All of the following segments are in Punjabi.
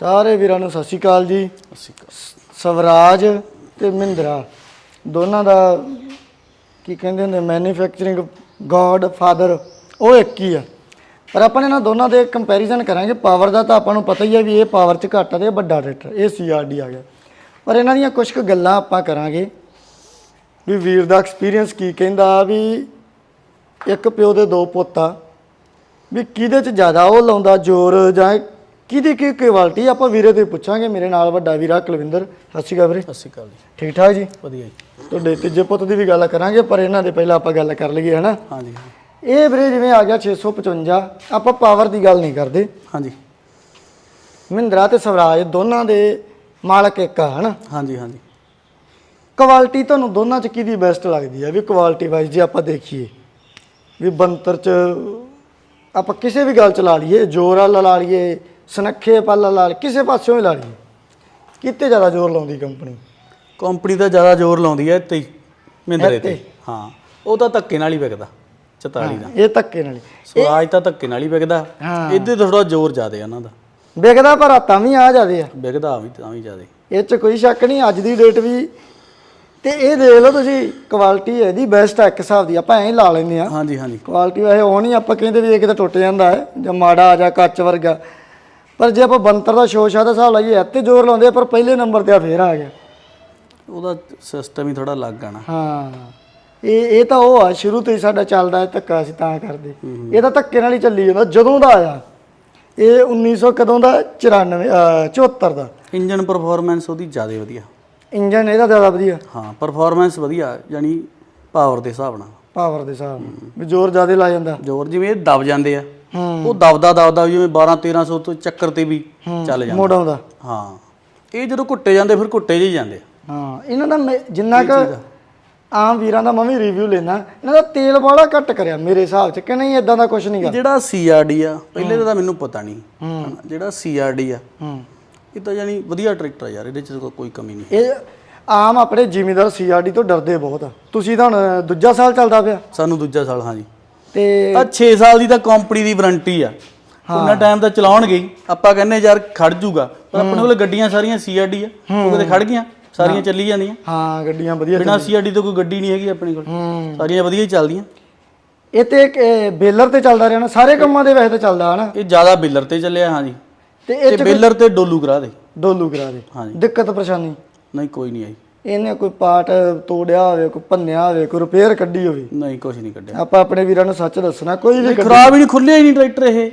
ਸਾਰੇ ਵੀਰਾਂ ਨੂੰ ਸਤਿ ਸ਼੍ਰੀ ਅਕਾਲ ਜੀ। ਅਸੀਂ ਸਵਰਾਜ ਤੇ ਮਹਿੰਦਰਾ ਦੋਨਾਂ ਦਾ ਕੀ ਕਹਿੰਦੇ ਹੁੰਦੇ ਮੈਨੂਫੈਕਚਰਿੰਗ ਗੋਡ ਫਾਦਰ ਉਹ ਇੱਕ ਹੀ ਆ। ਪਰ ਆਪਾਂ ਇਹਨਾਂ ਦੋਨਾਂ ਦੇ ਕੰਪੈਰੀਜ਼ਨ ਕਰਾਂਗੇ ਪਾਵਰ ਦਾ ਤਾਂ ਆਪਾਂ ਨੂੰ ਪਤਾ ਹੀ ਹੈ ਵੀ ਇਹ ਪਾਵਰ 'ਚ ਘੱਟ ਆ ਤੇ ਇਹ ਵੱਡਾ ਟਰੈਕਟਰ ਇਹ ਸੀਆਰਡੀ ਆ ਗਿਆ। ਪਰ ਇਹਨਾਂ ਦੀਆਂ ਕੁਝ ਕੁ ਗੱਲਾਂ ਆਪਾਂ ਕਰਾਂਗੇ ਵੀ ਵੀਰ ਦਾ ਐਕਸਪੀਰੀਅੰਸ ਕੀ ਕਹਿੰਦਾ ਵੀ ਇੱਕ ਪਿਓ ਦੇ ਦੋ ਪੁੱਤ ਆ ਵੀ ਕਿਹਦੇ 'ਚ ਜ਼ਿਆਦਾ ਉਹ ਲਾਉਂਦਾ ਜ਼ੋਰ ਜਾਂ ਕਿਹਦੀ ਕੀ ਕੁਆਲਿਟੀ ਆਪਾਂ ਵੀਰੇ ਤੋਂ ਹੀ ਪੁੱਛਾਂਗੇ। ਮੇਰੇ ਨਾਲ ਵੱਡਾ ਵੀਰਾ ਕੁਲਵਿੰਦਰ। ਸਤਿ ਸ਼੍ਰੀ ਅਕਾਲ ਵੀਰੇ। ਸਤਿ ਸ਼੍ਰੀ ਅਕਾਲ ਜੀ। ਠੀਕ ਠਾਕ ਜੀ? ਵਧੀਆ ਜੀ। ਤੁਹਾਡੇ ਤੀਜੇ ਪੁੱਤ ਦੀ ਵੀ ਗੱਲ ਕਰਾਂਗੇ ਪਰ ਇਹਨਾਂ ਦੇ ਪਹਿਲਾਂ ਆਪਾਂ ਗੱਲ ਕਰ ਲਈਏ ਹਨਾ? ਹਾਂਜੀ। ਇਹ ਵੀਰੇ ਜਿਵੇਂ ਆ ਗਿਆ 655 ਆਪਾਂ ਪਾਵਰ ਦੀ ਗੱਲ ਨਹੀਂ ਕਰਦੇ। ਹਾਂਜੀ। ਮਹਿੰਦਰਾ ਤੇ ਸਵਰਾਜ ਦੋਨਾਂ ਦੇ ਮਾਲਕ ਇੱਕ ਆ ਹਨਾ? ਹਾਂਜੀ ਹਾਂਜੀ। ਕੁਆਲਿਟੀ ਤੁਹਾਨੂੰ ਦੋਨਾਂ ਚ ਕਿਹਦੀ ਬੈਸਟ ਲੱਗਦੀ ਹੈ ਵੀ ਕੁਆਲਿਟੀ ਵਾਈਜ਼ ਜੇ ਆਪਾਂ ਦੇਖੀਏ ਵੀ ਬੰਤਰ ਚ ਆਪਾਂ ਕਿਸੇ ਵੀ ਗੱਲ ਚ ਲਾ ਲਈਏ ਜੋਰ ਵਾਲਾ ਲਾ ਲਈਏ ਸੁਨੱਖੇ ਪੱਲ ਲਾ ਲਈਏ ਕਿਸੇ ਪਾਸਿਓਂ ਹੀ ਲਾ ਲਈਏ। ਕਿਤੇ ਜ਼ਿਆਦਾ ਜ਼ੋਰ ਲਾਉਂਦੀ ਕੰਪਨੀ? ਕੰਪਨੀ ਤਾਂ ਜ਼ਿਆਦਾ ਜ਼ੋਰ ਲਾਉਂਦੀ ਹੈ ਇੱਥੇ ਹੀ ਮਹਿੰਦਰੇ? ਤੇ ਹਾਂ। ਉਹ ਤਾਂ ਧੱਕੇ ਨਾਲ ਹੀ ਵਿਕਦਾ 44 ਦਾ। ਇਹ ਧੱਕੇ ਨਾਲ ਹੀ। ਸਵਰਾਜ ਤਾਂ ਧੱਕੇ ਨਾਲ ਹੀ ਵਿਕਦਾ। ਹਾਂ। ਇਹਦੇ ਥੋੜਾ ਜ਼ੋਰ ਜ਼ਿਆਦਾ ਇਹਨਾਂ ਦਾ। ਵਿਕਦਾ ਪਰ ਤਾਂ ਵੀ ਆ ਜਾਦੇ ਆ। ਵਿਕਦਾ ਵੀ ਤਾਂ ਵੀ ਜ਼ਿਆਦਾ। ਇਹ ਚ ਕੋਈ ਸ਼ੱਕ ਨਹੀਂ ਅੱਜ ਦੀ ਡੇਟ ਵੀ। ਤੇ ਇਹ ਦੇਖ ਲਓ ਤੁਸੀਂ ਕੁਆਲਿਟੀ ਇਹਦੀ ਬੈਸਟ ਆ ਇੱਕ ਹਿਸਾਬ ਦੀ ਆਪਾਂ ਐਂ ਹੀ ਲਾ ਲੈਂਦੇ ਆ ਹਾਂਜੀ ਹਾਂਜੀ। ਕੁਆਲਿਟੀ ਵੈਸੇ ਉਹ ਨਹੀਂ ਆਪਾਂ ਕਹਿੰਦੇ ਵੀ ਇਹ ਕਿਤੇ ਟੁੱਟ ਜਾਂਦਾ ਹੈ ਜਾਂ ਮਾੜਾ ਆ ਜਾਂ ਕੱਚ ਵਰਗਾ। ਪਰ ਜੇ ਆਪਾਂ ਬੰਤਰ ਦਾ ਸ਼ੋਸ਼ਾ ਦਾ ਹਿਸਾਬ ਲਾਈਏ ਇੱਥੇ ਜ਼ੋਰ ਲਾਉਂਦੇ ਆ, ਪਰ ਪਹਿਲੇ ਨੰਬਰ ਤੇ ਆ ਫੇਰ ਆ ਗਿਆ। ਉਹਦਾ ਸਿਸਟਮ ਹੀ ਥੋੜਾ ਅਲੱਗ ਆ ਨਾ। ਹਾਂ। ਇਹ ਇਹ ਤਾਂ ਉਹ ਆ ਸ਼ੁਰੂ ਤੋਂ ਹੀ ਸਾਡਾ ਚੱਲਦਾ ਹੈ ਧੱਕਾ ਅਸੀਂ ਤਾਂ ਕਰਦੇ। ਇਹ ਤਾਂ ਧੱਕੇ ਨਾਲ ਹੀ ਚੱਲੀ ਜਾਂਦਾ ਜਦੋਂ ਦਾ ਆਇਆ ਇਹ 1900 ਕਦੋਂ ਦਾ? 94 ਅਹ 74 ਦਾ। ਇੰਜਨ ਪਰਫਾਰਮੈਂਸ ਉਹਦੀ ਜ਼ਿਆਦਾ ਵਧੀਆ। ਇੰਜਨ ਇਹਦਾ ਜ਼ਿਆਦਾ ਵਧੀਆ। ਹਾਂ ਪਰਫਾਰਮੈਂਸ ਵਧੀਆ ਯਾਨੀ ਪਾਵਰ ਦੇ ਹਿਸਾਬ ਨਾਲ। ਪਾਵਰ ਦੇ ਹਿਸਾਬ ਨਾਲ। ਵੀ ਜ਼ੋਰ ਜ਼ਿਆਦਾ ਲਾ ਜਾਂਦਾ। ਜ਼ੋਰ ਜਿਵੇਂ ਇਹ ਦਬ ਜਾਂਦੇ ਆ। ਉਹ ਦਬਦਾ ਦਬਦਾ ਜਿਵੇਂ 12 1300 ਤੋਂ ਚੱਕਰ ਤੇ ਵੀ ਚੱਲ ਜਾਂਦਾ। ਮੋੜ ਆਉਂਦਾ। ਹਾਂ। ਇਹ ਜਦੋਂ ਘੁੱਟੇ ਜਾਂਦੇ ਫਿਰ ਘੁੱਟੇ ਜਿਹੇ ਜਾਂਦੇ ਹਾਂ ਇਹਨਾਂ ਦਾ ਮੈਂ- ਜਿੰਨਾ ਕ ਆਮ ਵੀਰਾਂ ਦਾ ਮੈਂ ਵੀ ਰਿਵਿਊ ਲੈਣਾ ਇਹਨਾਂ ਦਾ ਤੇਲ ਵਾਲਾ ਘੱਟ ਕਰਿਆ ਮੇਰੇ ਹਿਸਾਬ ਚ ਕਿ ਨਹੀਂ ਇਦਾਂ ਦਾ ਕੁਝ ਨਹੀਂਗਾ ਜਿਹੜਾ ਸੀਆਰਡੀ ਆ ਪਹਿਲੇ ਦਾ ਤਾਂ ਮੈਨੂੰ ਪਤਾ ਨਹੀਂ। ਹਨਾ, ਜਿਹੜਾ ਸੀਆਰਡੀ ਆ ਹੂੰ। ਇਹ ਤਾਂ ਯਾਨੀ ਵਧੀਆ ਟਰੈਕਟਰ ਆ ਯਾਰ ਇਹਦੇ ਚ ਕੋਈ ਕਮੀ ਨਹੀਂ। ਇਹ ਆਮ ਆਪਣੇ ਜ਼ਿਮੀਦਾਰ ਸੀਆਰਡੀ ਤੋਂ ਡਰਦੇ ਬਹੁਤ ਆ। ਤੁਸੀਂ ਤਾਂ ਹੁਣ ਦੂਜਾ ਸਾਲ ਚੱਲਦਾ ਪਿਆ। ਸਾਨੂੰ ਦੂਜਾ ਸਾਲ ਹਾਂਜੀ। ਤੇ ਆ 6 ਸਾਲ ਦੀ ਤਾਂ ਕੰਪਨੀ ਦੀ ਵਾਰੰਟੀ ਆ। ਉਹਨਾਂ ਟਾਈਮ ਤਾਂ ਚਲਾਉਣਗੇ ਹੀ। ਆਪਾਂ ਕਹਿੰਨੇ ਯਾਰ ਖੜ ਜੂਗਾ ਪਰ ਆਪਣੇ ਕੋਲ ਗੱਡੀਆਂ ਸਾਰੀਆਂ ਸੀਆਰਡੀ ਆ। ਉਹ ਕਿਤੇ ਖੜ ਗਈਆਂ ਸਾਰੀਆਂ ਚੱਲੀ ਜਾਂਦੀਆਂ। ਹਾਂ ਗੱਡੀਆਂ ਵਧੀਆ ਬਿਨਾ ਸੀਆਰਡੀ ਤੋਂ ਕੋਈ ਗੱਡੀ ਨਹੀਂ ਹੈਗੀ ਆਪਣੇ ਕੋਲ। ਹੂੰ। ਸਾਰੀਆਂ ਵਧੀਆ ਹੀ ਚੱਲਦੀਆਂ। ਇਹ ਤੇ ਇੱਕ, ਇਹ ਬੇਲਰ ਤੇ ਚੱਲਦਾ ਰਿਹਾ ਨਾ। ਸਾਰੇ ਕੰਮਾਂ ਦੇ ਵੈਸੇ ਤੇ ਚੱਲਦਾ ਹਨਾ। ਇਹ ਜ਼ਿਆਦਾ ਬਿਲਰ ਤੇ ਚੱਲਿਆ ਹਾਂਜੀ। ਤੇ ਇਹ ਤੇ ਬਿਲਰ ਤੇ ਡੋਲੂ ਕਰਾ ਦੇ। ਡੋਲੂ ਕਰਾ ਦੇ। ਹਾਂਜੀ। ਦਿੱਕਤ ਪਰੇਸ਼ਾਨੀ? ਨਹੀਂ ਕੋਈ ਨਹੀਂ ਆਈ। ਇਹਨੇ ਕੋਈ ਪਾਰਟ ਤੋੜਿਆ ਹੋਵੇ ਕੋਈ ਭੰਨਿਆ ਹੋਵੇ ਕੋਈ ਰਿਪੇਅਰ ਕੱਢੀ ਹੋਵੇ। ਨਹੀਂ ਕੁਝ ਨਹੀਂ ਕੱਢਿਆ। ਆਪਾਂ ਆਪਣੇ ਵੀਰਾਂ ਨੂੰ ਸੱਚ ਦੱਸਣਾ ਕੋਈ ਵੀ ਖਰਾਬ ਹੀ ਨਹੀਂ ਖੁੱਲਿਆ ਹੀ ਨਹੀਂ ਟਰੈਕਟਰ ਇਹ।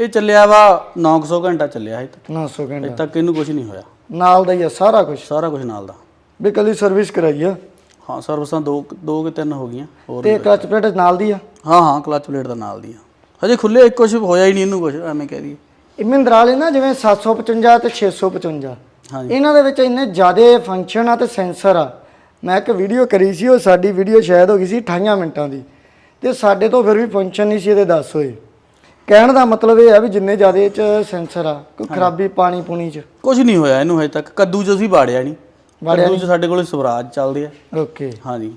ਇਹ ਚੱਲਿਆ ਵਾ 900 ਘੰਟਾ ਚੱਲਿਆ ਇਹ ਤੱਕ। 900 ਘੰਟੇ। ਅਜੇ ਤੱਕ ਇਹਨੂੰ ਕੁਝ ਨਹੀਂ ਹੋਇਆ। ਨਾਲ ਦਾ ਹੀ ਆ ਸਾਰਾ ਕੁਝ ਸਾਰਾ ਕੁਝ ਨਾਲ ਦਾ। ਵੀ ਕੱਲੀ ਸਰਵਿਸ ਕਰਾਈ ਆ। ਹਾਂ ਸਰਵਿਸਾਂ ਦੋ ਦੋ ਕਿ ਤਿੰਨ ਹੋ ਗਈਆਂ ਹੋਰ ਤੇ ਕਲਚ ਪਲੇਟ ਨਾਲ ਦੀ ਆ? ਹਾਂ ਹਾਂ ਕਲਚ ਪਲੇਟ ਦਾ ਨਾਲ ਦੀਆਂ ਹਜੇ ਖੁੱਲੇ ਕੁਝ ਹੋਇਆ ਹੀ ਨਹੀਂ ਇਹਨੂੰ ਕੁਝ ਐਵੇਂ ਕਹਿ ਦਈਏ। ਇਹ ਮਹਿੰਦਰਾ ਵਾਲੇ ਨਾ ਜਿਵੇਂ 755 ਤੇ 655 ਹਾਂਜੀ ਇਹਨਾਂ ਦੇ ਵਿੱਚ ਇੰਨੇ ਜ਼ਿਆਦੇ ਫੰਕਸ਼ਨ ਆ ਤੇ ਸੈਂਸਰ ਆ। ਮੈਂ ਇੱਕ ਵੀਡੀਓ ਕਰੀ ਸੀ ਉਹ ਸਾਡੀ ਵੀਡੀਓ ਸ਼ਾਇਦ ਹੋ ਗਈ ਸੀ 28 ਮਿੰਟਾਂ ਦੀ। ਤੇ ਸਾਡੇ ਤੋਂ ਫਿਰ ਵੀ ਫੰਕਸ਼ਨ ਨਹੀਂ ਸੀ ਇਹਦੇ 10 ਹੋਏ। ਕਹਿਣ ਦਾ ਮਤਲਬ ਇਹ ਆ ਵੀ ਜਿੰਨੇ ਜ਼ਿਆਦੇ ਇਹ ਚ ਸੈਂਸਰ ਆ ਕੋਈ ਖਰਾਬੀ ਪਾਣੀ ਪੂਣੀ ਚ। ਕੁਝ ਨਹੀਂ ਹੋਇਆ ਇਹਨੂੰ ਹਜੇ ਤੱਕ। ਕੱਦੂ ਚ ਅਸੀਂ ਬਾੜਿਆ ਨਹੀਂ। ਕੱਦੂ ਚ ਸਾਡੇ ਕੋਲ ਸਵਰਾਜ ਚੱਲਦੇ ਆ। ਓਕੇ ਹਾਂਜੀ।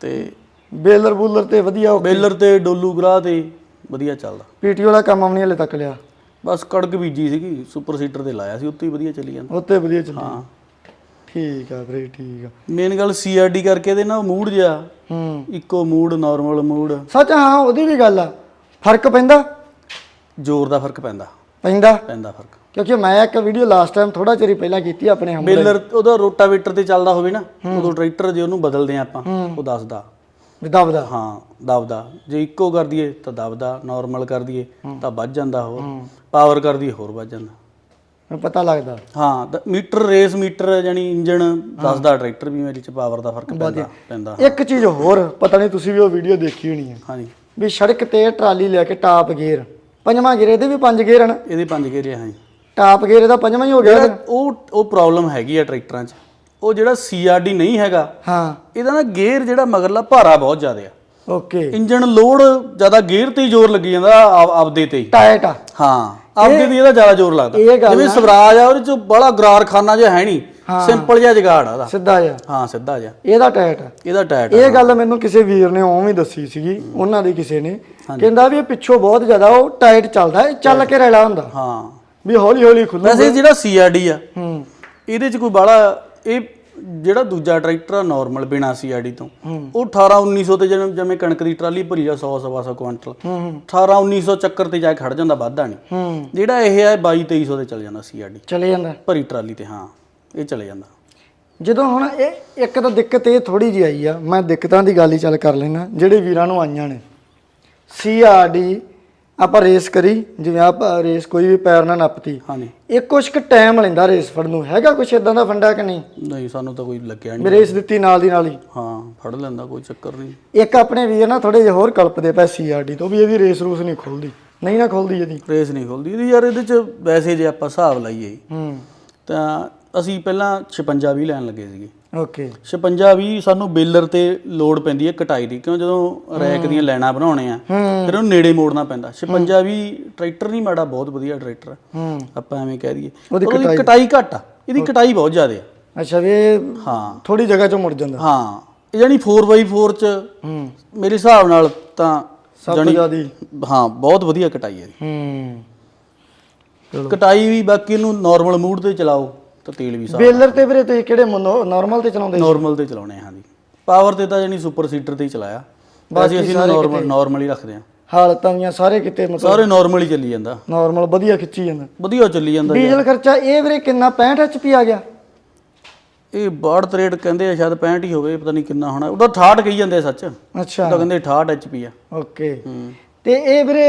ਤੇ ਬੇਲਰ ਬੂਲਰ ਤੇ ਵਧੀਆ ਬੇਲਰ ਤੇ ਡੋਲੂ ਗਰਾ ਤੇ ਵਧੀਆ ਚੱਲਦਾ। ਪੀਟੀ ਵਾਲਾ ਕੰਮ ਆਮਣੀ ਹਲੇ ਤੱਕ ਲਿਆ। ਬਸ ਕੜਕ ਬੀਜੀ ਸੀਗੀ ਸੁਪਰ ਸੀਟਰ ਤੇ ਲਾਇਆ ਸੀ ਉੱਤੇ ਹੀ ਵਧੀਆ ਚੱਲੀ ਜਾਂਦਾ। ਉੱਤੇ ਵਧੀਆ ਚੱਲੀ। ਹਾਂ। ਠੀਕ ਆ ਵੀਰੇ ਠੀਕ ਆ। ਮੇਨ ਗੱਲ ਸੀਆਰਡੀ ਕਰਕੇ ਇਹਦੇ ਨਾ ਮੂਡ ਜਿਆ ਹੂੰ। ਇੱਕੋ ਮੂਡ ਨਾਰਮਲ ਮੂਡ। ਸੱਚ ਹਾਂ ਉਹਦੀ ਵੀ ਗੱਲ ਆ। ਫ਼ਰਕ ਪੈਂਦਾ? ਜ਼ੋਰ ਦਾ ਫ਼ਰਕ ਪੈਂਦਾ। ਪੈਂਦਾ? ਪੈਂਦਾ ਫ਼ਰਕ। ਕਿਉਂਕਿ ਮੈਂ ਇੱਕ ਵੀਡੀਓ ਲਾਸਟ ਟਾਈਮ ਥੋੜਾ ਚਿਰ ਪਹਿਲਾਂ ਕੀਤੀ ਆਪਣੇ ਹਮ ਬੇਲਰ ਉਹਦਾ ਰੋਟਾਵੇਟਰ ਤੇ ਚੱਲਦਾ ਹੋਵੇ ਨਾ ਉਦੋਂ ਟਰੈਕਟਰ ਜੇ ਉਹਨੂੰ ਬਦਲਦੇ ਆ ਆਪਾਂ ਉਹ ਦੱਸਦਾ। ਵਿਦਵਦਾ ਹਾਂ ਦਬਦਾ। ਜੇ ਇੱਕੋ ਕਰ ਦਈਏ ਤਾਂ ਦਬਦਾ ਨਾਰਮਲ ਕਰ ਦਈਏ ਤਾਂ ਵੱਜ ਜਾਂਦਾ ਹੋਰ। ਪਾਵਰ ਕਰ ਦਈਏ ਹੋਰ ਵੱਜ ਜਾਂਦਾ। ਮੈਨੂੰ ਪਤਾ ਲੱਗਦਾ। ਹਾਂ ਮੀਟਰ ਰੇਸ ਮੀਟਰ ਯਾਨੀ ਇੰਜਨ ਦੱਸਦਾ ਟਰੈਕਟਰ ਵੀ ਮੇਰੇ ਚ ਪਾਵਰ ਦਾ ਫ਼ਰਕ ਪੈਂਦਾ ਪੈਂਦਾ। ਇੱਕ ਚੀਜ਼ ਹੋਰ ਪਤਾ ਨਹੀਂ ਤੁਸੀਂ ਵੀ ਉਹ ਵੀਡੀਓ ਦੇਖੀ ਹੋਣੀ ਹੈ। ਹਾਂਜੀ। ਵੀ ਸੜਕ ਤੇ ਟਰਾਲੀ ਲੈ ਕੇ ਟਾਪ ਗੇਅਰ। ਪੰਜਵਾਂ ਗੇਅਰ ਇਹਦੇ ਵੀ ਪੰਜ ਗੇਅਰ ਹਨ? ਇਹਦੇ ਪੰਜ ਗੇਰੇ ਹਾਂਜੀ। ਟਾਪ ਗੇਅਰ ਇਹਦਾ ਪੰਜਵਾਂ ਹੀ ਹੋ ਗਿਆ ਉਹ ਉਹ ਪ੍ਰੋਬਲਮ ਹੈਗੀ ਆ ਟਰੈਕਟਰਾਂ 'ਚ। ਉਹ ਜਿਹੜਾ ਸੀਆਰਡੀ ਨਹੀਂ ਹੈਗਾ ਹਾਂ। ਇਹਦਾ ਨਾ ਗੇਅਰ ਜਿਹੜਾ ਮਗਰਲਾ ਭਾਰਾ ਬਹੁਤ ਜ਼ਿਆਦਾ ਆ। ਓਕੇ। ਇੰਜਨ ਲੋਡ ਜ਼ਿਆਦਾ ਗੇਅਰ ਤੇ ਹੀ ਜ਼ੋਰ ਲੱਗੀ ਜਾਂਦਾ ਆਪ- ਆਪਦੇ ਤੇ ਹੀ। ਟਾਇਟ ਆ। ਹਾਂ ਆਪਦੇ ਤੇ ਇਹਦਾ ਜ਼ਿਆਦਾ ਜ਼ੋਰ ਲੱਗਦਾ। ਜਿਵੇਂ ਸਵਰਾਜ ਆ ਉਹਦੇ ਚ ਬੜਾ ਗਰਾਰਖਾਨਾ ਜਿਹਾ ਹੈ ਨਹੀਂ। ਸਿੰਪਲ ਜਿਹਾ ਜਗਾੜ ਆ ਉਹਦਾ। ਸਿੱਧਾ ਜਿਹਾ। ਹਾਂ ਸਿੱਧਾ ਜਿਹਾ। ਇਹਦਾ ਟਾਇਟ ਆ। ਇਹਦਾ ਟਾਇਟ ਇਹ ਗੱਲ ਮੈਨੂੰ ਕਿਸੇ ਵੀਰ ਨੇ ਉਵੇਂ ਦੱਸੀ ਸੀਗੀ ਉਹਨਾਂ ਦੀ ਕਿਸੇ ਨੇ। ਕਹਿੰਦਾ ਵੀ ਇਹ ਪਿੱਛੋਂ ਬਹੁਤ ਜ਼ਿਆਦਾ ਉਹ ਟਾਇਟ ਚੱਲਦਾ ਇਹ ਚੱਲ ਕੇ ਰੈਲਾ ਹੁੰਦਾ। ਹਾਂ। ਵੀ ਹੌਲੀ ਹੌਲੀ ਖੁੱਲੂ ਵੈਸੇ ਜਿਹੜਾ ਸੀਆਰਡੀ ਆ ਹੂੰ। ਇਹਦੇ ਚ ਕੋਈ ਬਾਲਾ ਇਹ ਜਿਹੜਾ ਦੂਜਾ ਟਰੈਕਟਰ ਆ ਨਾਰਮਲ ਬਿਨਾ ਸੀਆਰਡੀ ਤੋਂ ਉਹ 18 1900 ਤੇ ਜਿਵੇਂ ਜਿਵੇਂ ਕਣਕ ਦੀ ਟਰਾਲੀ ਭਰੀ ਜਾ 100 ਸਵਾ ਸੌ ਕੁਇੰਟਲ। 18 1900 ਚੱਕਰ ਤੇ ਜਾ ਕੇ ਖੜ ਜਾਂਦਾ ਵਾਧਾ ਨਹੀਂ। ਜਿਹੜਾ ਇਹ ਹੈ 22 2300 ਤੇ ਚੱਲ ਜਾਂਦਾ ਸੀਆਰਡੀ ਚਲੇ ਜਾਂਦਾ। ਭਰੀ ਟਰਾਲੀ ਤੇ ਹਾਂ ਇਹ ਚਲੇ ਜਾਂਦਾ। ਜਦੋਂ ਹੁਣ ਇਹ ਇੱਕ ਤਾਂ ਦਿੱਕਤ ਇਹ ਥੋੜੀ ਜਿਹੀ ਆਈ ਆ ਮੈਂ ਦਿੱਕਤਾਂ ਦੀ ਗੱਲ ਹੀ ਚੱਲ ਕਰ ਲੈਣਾ ਜਿਹੜੇ ਵੀਰਾਂ ਨੂੰ ਆਈਆਂ ਨੇ। ਸੀਆਰਡੀ ਆਪਾਂ ਰੇਸ ਕਰੀ ਜਿਵੇਂ ਆਪ ਰੇਸ ਕੋਈ ਵੀ ਪੈਰ ਨਾਲ ਨੱਪਤੀ ਹਾਂਜੀ। ਇਹ ਕੁਛ ਕੁ ਟਾਈਮ ਲੈਂਦਾ ਰੇਸ ਫੜਨ ਨੂੰ। ਹੈਗਾ ਕੁਛ ਇਦਾਂ ਦਾ ਫੰਡਾ ਕਿ ਨਹੀਂ? ਨਹੀਂ ਸਾਨੂੰ ਤਾਂ ਕੋਈ ਲੱਗਿਆ ਨਹੀਂ ਰੇਸ ਦਿੱਤੀ ਨਾਲ ਦੀ ਨਾਲ ਹੀ। ਹਾਂ ਫੜ ਲੈਂਦਾ ਕੋਈ ਚੱਕਰ ਨਹੀਂ ਇੱਕ ਆਪਣੇ ਵੀਰ ਨਾ ਥੋੜੇ ਜਿਹਾ ਹੋਰ ਕਲਪਦੇ ਪਏ ਸੀਆਰਡੀ ਤੋਂ ਵੀ ਇਹਦੀ ਰੇਸ ਰੂਸ ਨਹੀਂ ਖੁੱਲਦੀ। ਨਹੀਂ ਨਾ ਖੁੱਲਦੀ ਇਹਦੀ। ਰੇਸ ਨਹੀਂ ਖੁੱਲਦੀ। ਇਹਦੀ ਯਾਰ ਇਹਦੇ ਚ ਵੈਸੇ ਜੇ ਆਪਾਂ ਹਿਸਾਬ ਲਾਈਏ ਹੂੰ। ਤਾਂ ਅਸੀਂ ਪਹਿਲਾਂ 56 ਵੀ ਲੈਣ ਲੱਗੇ ਸੀਗੇ। ਓਕੇ 56 ਵੀ ਸਾਨੂੰ ਬੇਲਰ ਤੇ ਲੋਡ ਪੈਂਦੀ ਹੈ ਕਟਾਈ ਦੀ ਕਿਉਂ ਜਦੋਂ ਰੈਕ ਦੀਆਂ ਲਾਈਨਾਂ ਬਣਾਉਣੇ ਆ ਫਿਰ ਉਹਨੂੰ ਨੇੜੇ ਮੋੜਨਾ ਪੈਂਦਾ। 56 ਵੀ ਟਰੈਕਟਰ ਨਹੀਂ ਮਾੜਾ ਬਹੁਤ ਵਧੀਆ ਟਰੈਕਟਰ ਆ। ਹੂੰ। ਆਪਾਂ ਐਵੇਂ ਕਹਿ ਦਈਏ। ਉਹਦੀ ਕਟਾਈ ਘੱਟ ਆ ਇਹਦੀ ਕਟਾਈ ਬਹੁਤ ਜ਼ਿਆਦਾ ਆ। ਅੱਛਾ ਵੀ ਇਹ ਹਾਂ। ਥੋੜੀ ਜਗ੍ਹਾ ਚੋਂ ਮੁੜ ਜਾਂਦਾ। ਹਾਂ ਇਹ ਜਾਨੀ 4x4 ਚ ਮੇਰੇ ਹਿਸਾਬ ਨਾਲ ਤਾਂ ਸਭ ਤੋਂ ਜ਼ਿਆਦੀ ਹਾਂ। ਬਹੁਤ ਵਧੀਆ ਕਟਾਈ ਹੈ। ਹੂੰ। ਕਟਾਈ ਵੀ ਬਾਕੀ ਇਹਨੂੰ ਨਾਰਮਲ ਮੂਡ ਤੇ ਚਲਾਓ। ਤਾਂ ਤੇਲ ਵੀ ਸਾਫ਼ ਬੇਲਰ ਤੇ ਵੀਰੇ ਤੁਸੀਂ ਕਿਹੜੇ ਨਾਰਮਲ ਤੇ ਚਲਾਉਂਦੇ ਨਾਰਮਲ ਤੇ ਚਲਾਉਣੇ ਆ ਹਾਂਜੀ। ਪਾਵਰ ਤੇ ਤਾਂ ਜਾਨੀ ਸੁਪਰ ਸੀਟਰ ਤੇ ਹੀ ਚਲਾਇਆ। ਬਾਕੀ ਅਸੀਂ ਨਾਰਮਲ ਨਾਰਮਲ ਹੀ ਰੱਖਦੇ ਆ। ਹਾਲਤਾਂ ਦੀਆਂ ਸਾਰੇ ਕਿਤੇ ਮਤਲਬ ਸਾਰੇ ਨਾਰਮਲ ਹੀ ਚੱਲੀ ਜਾਂਦਾ। ਨਾਰਮਲ ਵਧੀਆ ਖਿੱਚੀ ਜਾਂਦਾ। ਵਧੀਆ ਚੱਲੀ ਜਾਂਦਾ ਡੀਜ਼ਲ ਖਰਚਾ ਇਹ ਵੀਰੇ ਕਿੰਨਾ? 65 ਐਚਪੀ ਆ ਗਿਆ। ਇਹ 62 ਰੇਟ ਕਹਿੰਦੇ ਆ ਸ਼ਾਇਦ 65 ਹੀ ਹੋਵੇ ਪਤਾ ਨਹੀਂ ਕਿੰਨਾ ਹੋਣਾ। ਉਹਦਾ 68 ਕਹੀ ਜਾਂਦੇ ਸੱਚ। ਅੱਛਾ। ਤਾਂ ਕਹਿੰਦੇ 68 ਐਚਪੀ ਆ। ਓਕੇ ਹੂੰ। ਤੇ ਇਹ ਵੀਰੇ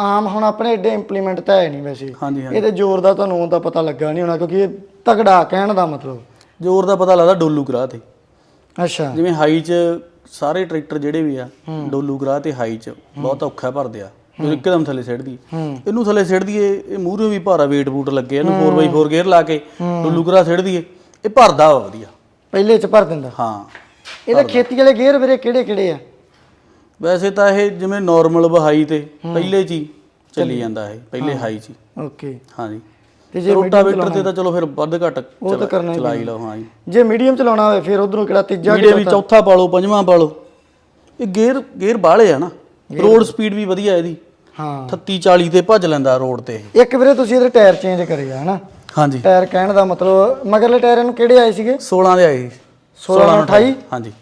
ਆਮ ਹੁਣ ਆਪਣੇ ਏਡੇ ਇੰਪਲੀਮੈਂਟ ਤਾਂ ਹੈ ਨਹੀਂ ਵੈਸੇ। ਹਾਂਜੀ ਇਹਦੇ ਜ਼ੋਰ ਦਾ ਤੁਹਾਨੂੰ ਤਾਂ ਪਤਾ ਲੱਗਾ ਨਹੀਂ ਹੋਣਾ ਕਿਉਂਕਿ ਇਹ ਤਗੜਾ ਕਹਿਣ ਦਾ ਮਤਲਬ। ਜ਼ੋਰ ਦਾ ਪਤਾ ਲੱਗਦਾ ਡੋਲੂ ਕਰਾ ਤੇ। ਅੱਛਾ। ਜਿਵੇਂ ਹਾਈ 'ਚ ਸਾਰੇ ਟਰੈਕਟਰ ਜਿਹੜੇ ਵੀ ਆ ਡੋਲੂ ਕਰਾ ਤੇ ਹਾਈ 'ਚ ਬਹੁਤ ਔਖਾ ਭਰਦੇ ਆ। ਜਦੋਂ ਇੱਕਦਮ ਥੱਲੇ ਸਿੱਟਦੀ ਹੂੰ। ਇਹਨੂੰ ਥੱਲੇ ਸਿੱਟ ਦਈਏ ਇਹ ਮੂਹਰੇ ਵੀ ਭਾਰਾ weight ਬੂਟ ਲੱਗੇ ਇਹਨੂੰ 4x4 ਗੇਅਰ ਲਾ ਕੇ ਡੋਲੂ ਕਰਾ ਸਿੱਟ ਦਈਏ ਇਹ ਭਰਦਾ ਵਾ ਵਧੀਆ। ਪਹਿਲੇ ਚ ਭਰ ਦਿੰਦਾ। ਹਾਂ। ਇਹਦਾ ਖੇਤੀ ਵਾਲੇ ਗੇਅਰ ਵੀਰੇ ਕਿਹੜੇ ਕਿਹੜੇ ਆ? ਵੈਸੇ ਤਾਂ ਇਹ ਜਿਵੇਂ ਨਾਰਮਲ ਵਹਾਈ ਤੇ ਪਹਿਲੇ ਹੀ ਚੱਲੀ ਜਾਂਦਾ ਇਹ ਪਹਿਲੇ ਹਾਈ ਹੀ। ਓਕੇ। ਹਾਂਜੀ। ਤੇ ਜੇ ਰੋਟਾਵੇਟਰ ਤੇ ਤਾਂ ਚਲੋ ਫਿਰ ਵੱਧ ਘੱਟ ਉਹ ਤਾਂ ਕਰਨਾ ਹੀ ਚਲਾ ਹੀ ਲਓ ਹਾਂ ਜੀ ਜੇ ਮੀਡੀਅਮ ਚਲਾਉਣਾ ਹੋਵੇ ਫਿਰ ਉਧਰੋਂ ਕਿਹੜਾ ਤੀਜਾ ਵੀਡੀਓ ਵੀ ਚੌਥਾ ਪਾ ਲਓ ਪੰਜਵਾਂ ਪਾ ਲਓ ਇਹ ਗੇਅਰ ਗੇਅਰ ਬਾਹਲੇ ਆ ਨਾ। ਰੋਡ ਸਪੀਡ ਵੀ ਵਧੀਆ ਇਹਦੀ। ਹਾਂ। 38 40 ਤੇ ਭੱਜ ਲੈਂਦਾ ਰੋਡ ਤੇ। ਇੱਕ ਵੀਰੇ ਤੁਸੀਂ ਇਹਦੇ ਟਾਇਰ ਚੇਂਜ ਕਰੇ ਆ ਹਨਾ? ਹਾਂਜੀ। ਟਾਇਰ ਕਹਿਣ ਦਾ ਮਤਲਬ ਮਗਰਲੇ ਟਾਇਰ ਇਹਨੂੰ ਕਿਹੜੇ ਆਏ ਸੀਗੇ? 16 ਦੇ ਆਏ ਸੀ। 16 ਨੂੰ 28 ਹਾਂਜੀ।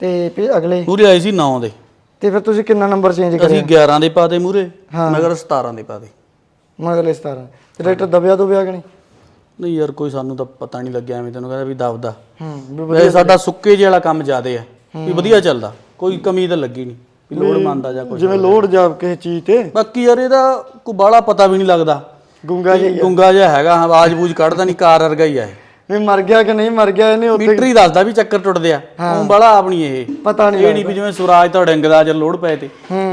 ਤੇ ਫਿਰ ਅਗਲੇ? ਮੂਰੇ ਆਏ ਸੀ 9 ਦੇ। ਤੇ ਫਿਰ ਤੁਸੀਂ ਕਿੰਨਾ ਨੰਬਰ ਚੇਂਜ ਅਸੀਂ 11 ਦੇ ਪਾਤੇ ਮੂਰੇ ਮਗਰ 17 ਦੇ ਪਾਤੇ ਮਗਰਲੇ 17 ਤੇ ਰੇਟ ਦਬਿਆ ਦੁਬਿਆ ਕਿ ਨਹੀਂ? ਨਹੀਂ ਯਾਰ ਕੋਈ ਸਾਨੂੰ ਤਾਂ ਪਤਾ ਨਹੀਂ ਲੱਗਿਆ ਐਵੇਂ ਤੈਨੂੰ ਕਹਿੰਦਾ ਵੀ ਦਬਦਾ। ਹੂੰ ਵੀ ਵੈਸੇ ਸਾਡਾ ਸੁੱਕੇ ਜਿਹੇ ਵਾਲਾ ਕੰਮ ਜ਼ਿਆਦੇ ਆ ਵੀ ਵਧੀਆ ਚੱਲਦਾ ਕੋਈ ਕਮੀ ਤਾਂ ਲੱਗੀ ਨਹੀਂ ਵੀ ਲੋਡ ਮੰਨਦਾ ਜਾਂ ਕੁਝ ਜਿਵੇਂ ਲੋਡ ਜਾ ਕਿਸੇ ਚੀਜ਼ ਤੇ। ਬਾਕੀ ਯਾਰ ਇਹਦਾ ਕੋਈ ਬਾਹਲਾ ਪਤਾ ਵੀ ਨਹੀਂ ਲੱਗਦਾ। ਗੁੰਗਾ ਜਿਹਾ ਗੁੰਗਾ ਜਿਹਾ ਹੈਗਾ ਆਵਾਜ਼ ਬੂਝ ਕੱਢਦਾ ਨਹੀਂ ਕਾਰ ਵਰਗਾ ਹੀ ਆ ਇਹ। ਵੀ ਮਰ ਗਿਆ ਕਿ ਨਹੀਂ ਮਰ ਗਿਆ ਇਹਨੇ ਉੱਥੇ ਮੀਟਰ ਹੀ ਦੱਸਦਾ ਵੀ ਚੱਕਰ ਟੁੱਟਦੇ ਆ। ਉਹ ਬਾਹਲਾ ਆਪ ਨਹੀਂ ਇਹ। ਪਤਾ ਨਹੀਂ ਇਹ ਨਹੀਂ ਵੀ ਜਿਵੇਂ ਸੁਰਾਜ ਤੋਂ ਡਿੰਗਦਾ ਜਾਂ ਲੋਡ ਪਏ ਤੇ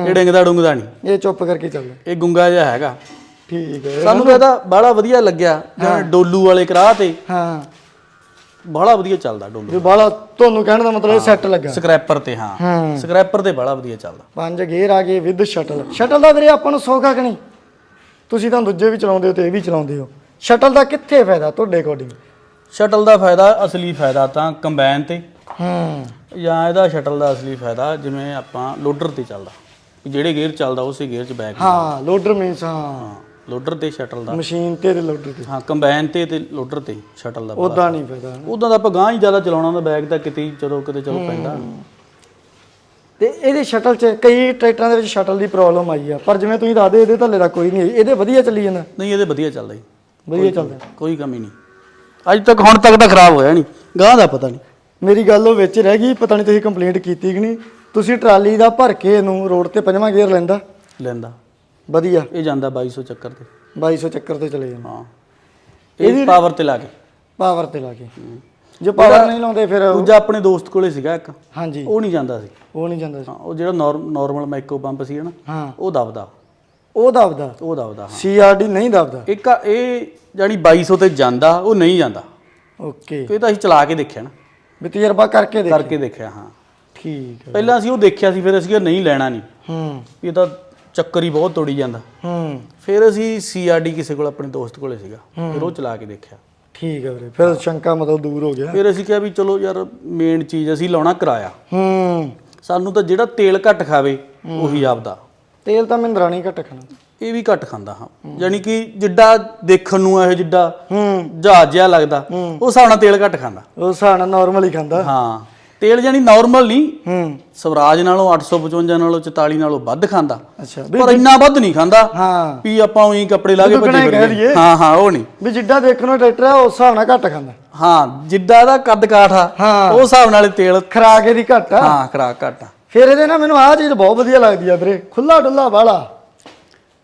ਇਹ ਡਿੰਗਦਾ ਡੁੰਗਦਾ ਨਹੀਂ। ਇਹ ਚੁੱਪ ਕਰਕੇ ਚੱਲਦਾ ਇਹ ਗੁੰਗਾ ਜਿਹਾ ਹੈਗਾ। ਠੀਕ ਹੈ। ਸਾਨੂੰ ਇਹਦਾ ਬਾਹਲਾ ਵਧੀਆ ਲੱਗਿਆ ਜਿਵੇਂ ਡੋਲੂ ਵਾਲੇ ਕਰਾਹ ਤੇ। ਹਾਂ। ਬਾਹਲਾ ਵਧੀਆ ਚੱਲਦਾ ਡੋਲੂ ਵੀ ਬਾਲਾ ਤੁਹਾਨੂੰ ਕਹਿਣ ਦਾ ਮਤਲਬ ਇਹ ਸੈੱਟ ਲੱਗਾ। ਸਕ੍ਰੈਪਰ ਤੇ ਹਾਂ। ਸਕ੍ਰੈਪਰ ਤੇ ਬਾਹਲਾ ਵਧੀਆ ਚੱਲਦਾ। ਪੰਜ ਗੇਅਰ ਆ ਗਏ ਵਿਦ ਸ਼ਟਲ। ਸ਼ਟਲ ਦਾ ਵੀਰੇ ਆਪਾਂ ਨੂੰ ਸੌਖਾ ਕਿ ਨਹੀਂ? ਤੁਸੀਂ ਤਾਂ ਦੂਜੇ ਵੀ ਚਲਾਉਂਦੇ ਹੋ ਤੇ ਇਹ ਵੀ ਚਲਾਉਂਦੇ ਹੋ। ਸ਼ਟਲ ਦਾ ਕਿੱਥੇ ਫਾਇਦਾ ਤੁਹਾਡੇ ਅਕੋਰਡਿੰਗ ਸ਼ਟਲ ਦਾ ਫਾਇਦਾ ਅਸਲੀ ਫਾਇਦਾ ਤਾਂ ਕੰਬਾਈਨ ਤੇ। ਹੂੰ। ਜਾਂ ਇਹਦਾ ਸ਼ਟਲ ਦਾ ਅਸਲੀ ਫਾਇਦਾ ਜਿਵੇਂ ਆਪਾਂ ਲੋਡਰ ਤੇ ਚੱਲਦਾ। ਵੀ ਜਿਹੜੇ ਗੇਅਰ ਚੱਲਦਾ ਉਸੇ ਗੇਅਰ 'ਚ ਬੈਕ ਹਾਂ ਲੋਡਰ ਮੀਨਸ ਹਾਂ। ਲੋਡਰ ਤੇ ਸ਼ਟਲ ਦਾ। ਮਸ਼ੀਨ ਤੇ ਤੇ ਲੋਡਰ ਤੇ। ਹਾਂ ਕੰਬਾਈਨ ਤੇ ਤੇ ਲੋਡਰ ਤੇ ਸ਼ਟਲ ਦਾ ਉਦਾਂ ਨਹੀਂ ਫਾਇਦਾ। ਉਦਾਂ ਦਾ ਆਪਾਂ ਗਾਂ ਹੀ ਜ਼ਿਆਦਾ ਚਲਾਉਣਾ ਹੁੰਦਾ ਬੈਗ ਤਾਂ ਕਿਤੇ ਜਦੋਂ ਕਿਤੇ ਚਲੋ ਪੈਂਦਾ। ਤੇ ਇਹਦੇ ਸ਼ਟਲ 'ਚ ਕਈ ਟਰੈਕਟਰਾਂ ਦੇ ਵਿੱਚ ਸ਼ਟਲ ਦੀ ਪ੍ਰੋਬਲਮ ਆਈ ਆ। ਪਰ ਜਿਵੇਂ ਤੁਸੀਂ ਦੱਸਦੇ ਇਹਦੇ ਥੱਲੇ ਦਾ ਕੋਈ ਨਹੀਂ। ਇਹਦੇ ਵਧੀਆ ਚੱਲੀ ਜਾਂਦਾ। ਨਹੀਂ ਇਹਦੇ ਵਧੀਆ ਚੱਲਦਾ ਜੀ। ਵਧੀਆ ਚੱਲਦਾ। ਕੋਈ ਕਮੀ ਨਹੀਂ। ਅੱਜ ਤੱਕ ਹੁਣ ਤੱਕ ਤਾਂ ਖਰਾਬ ਹੋਇਆ ਨਹੀਂ। ਗਾਂ ਦਾ ਪਤਾ ਨਹੀਂ। ਮੇਰੀ ਗੱਲ ਉਹ ਵਿੱਚ ਰਹਿ ਗਈ ਪਤਾ ਨਹੀਂ ਤੁਸੀਂ ਕੰਪਲੇਂਟ ਕੀਤੀ ਕਿ ਨਹੀਂ। ਤੁਸੀਂ ਟਰਾਲੀ ਦਾ ਭਰ ਕੇ ਇਹਨੂੰ ਰੋਡ ਤੇ ਪੰਜਵਾਂ ਗੇਅਰ ਲੈਂਦਾ? ਲੈਂਦਾ। ਵਧੀਆ। ਇਹ ਜਾਂਦਾ 2200 ਚੱਕਰ ਤੇ। 2200 ਚੱਕਰ ਤੇ ਚਲੇ ਜਾਂਦਾ। ਹਾਂ। ਇਹ ਪਾਵਰ ਤੇ ਲਾ ਕੇ। ਪਾਵਰ ਤੇ ਲਾ ਕੇ। ਜੇ ਪਾਵਰ ਨਹੀਂ ਲਾਉਂਦੇ ਫਿਰ ਦੂਜਾ ਆਪਣੇ ਦੋਸਤ ਕੋਲੇ ਸੀਗਾ ਇੱਕ। ਹਾਂਜੀ। ਉਹ ਨਹੀਂ ਜਾਂਦਾ ਸੀ। ਉਹ ਨਹੀਂ ਜਾਂਦਾ ਸੀ। ਹਾਂ ਉਹ ਜਿਹੜਾ ਨਾਰਮਲ ਮਾਈਕੋ ਪੰਪ ਸੀ ਨਾ ਹਾਂ। ਉਹ ਦਬਦਾ। ਉਹ ਦਬਦਾ। ਉਹ ਦਬਦਾ ਹਾਂ। ਸੀਆਰਡੀ ਨਹੀਂ ਦਬਦਾ। ਇੱਕ ਆ ਇਹ ਜਾਨੀ 2200 ਤੇ ਜਾਂਦਾ ਉਹ ਨਹੀਂ ਜਾਂਦਾ। ਓਕੇ। ਇਹ ਤਾਂ ਅਸੀਂ ਚਲਾ ਕੇ ਦੇਖਿਆ ਨਾ। ਵੀ ਤਜਰਬਾ ਕਰਕੇ ਦੇਖ ਕਰਕੇ ਦੇਖਿਆ ਹਾਂ। ਠੀਕ ਹੈ। ਪਹਿਲਾਂ ਅਸੀਂ ਉਹ ਦੇਖਿਆ ਸੀ ਫਿਰ ਅਸੀਂ ਕਿਹਾ ਨਹੀਂ ਲੈਣਾ ਨਹੀਂ। ਹੂੰ। ਵੀ ਇਹ ਤਾਂ ਚੱਕਰ ਹੀ ਬਹੁਤ ਤੋੜੀ ਜਾਂਦਾ। ਹੂੰ। ਫਿਰ ਅਸੀਂ ਸੀਆਰਡੀ ਕਿਸੇ ਕੋਲ ਆਪਣੇ ਦੋਸਤ ਕੋਲੇ ਸੀਗਾ। ਫਿਰ ਉਹ ਚਲਾ ਕੇ ਦੇਖਿਆ। ਠੀਕ ਹੈ ਵੀਰੇ ਫਿਰ ਸ਼ੰਕਾ ਮਤਲਬ ਦੂਰ ਹੋ ਗਿਆ। ਫਿਰ ਅਸੀਂ ਕਿਹਾ ਵੀ ਚਲੋ ਯਾਰ ਮੇਨ ਚੀਜ਼ ਅਸੀਂ ਲਾਉਣਾ ਕਿਰਾਇਆ। ਹੂੰ। ਸਾਨੂੰ ਤਾਂ ਜਿਹੜਾ ਤੇਲ ਘੱਟ ਖਾਵੇ ਉਹੀ ਆਪਦਾ। ਤੇਲ ਤਾਂ ਮਹਿੰਦਰਾ ਨਹੀਂ ਘੱਟ ਖਾਣਾ। ਇਹ ਵੀ ਘੱਟ ਖਾਂਦਾ ਹਾਂ। ਯਾਨੀ ਕਿ ਜਿੱਡਾ ਦੇਖਣ ਨੂੰ ਇਹ ਜਿੱਡਾ ਹੂੰ। ਜਹਾਜ਼ ਜਿਹਾ ਲੱਗਦਾ ਉਹ ਹਿਸਾਬ ਨਾਲ ਤੇਲ ਘੱਟ ਖਾਂਦਾ। ਉਹ ਹਿਸਾਬ ਨਾਲ ਨਾਰਮਲ ਹੀ ਖਾਂਦਾ। ਹਾਂ। ਤੇਲ ਯਾਨੀ ਨਾਰਮਲ ਨਹੀਂ ਹੂੰ। ਸਵਰਾਜ ਨਾਲੋਂ 855 ਨਾਲੋਂ 44 ਨਾਲੋਂ ਵੱਧ ਖਾਂਦਾ। ਅੱਛਾ ਪਰ ਇੰਨਾ ਵੱਧ ਨਹੀਂ ਖਾਂਦਾ ਹਾਂ। ਵੀ ਆਪਾਂ ਉਹੀ ਕੱਪੜੇ ਲਾ ਕੇ ਭੱਜੇ ਫਿਰਦੇ। ਹਾਂ ਹਾਂ ਉਹ ਨਹੀਂ। ਵੀ ਜਿੱਡਾ ਦੇਖਣ ਨੂੰ ਟਰੈਕਟਰ ਆ ਉਸ ਹਿਸਾਬ ਨਾਲ ਘੱਟ ਖਾਂਦਾ। ਹਾਂ ਜਿੱਡਾ ਦਾ ਕੱਦ ਕਾਠ ਆ ਹਾਂ। ਉਹ ਹਿਸਾਬ ਨਾਲ ਤੇਲ ਖਰਾਕ ਇਹਦੀ ਘੱਟ ਆ। ਹਾਂ ਖਰਾਕ ਘੱਟ ਆ। ਫਿਰ ਇਹਦੇ ਨਾਲ ਮੈਨੂੰ ਆਹ ਚੀਜ਼ ਬਹੁਤ ਵਧੀਆ ਲੱਗਦੀ ਆ ਵੀਰੇ। ਖੁੱਲਾ ਡੁੱਲਾ ਵਾਲਾ।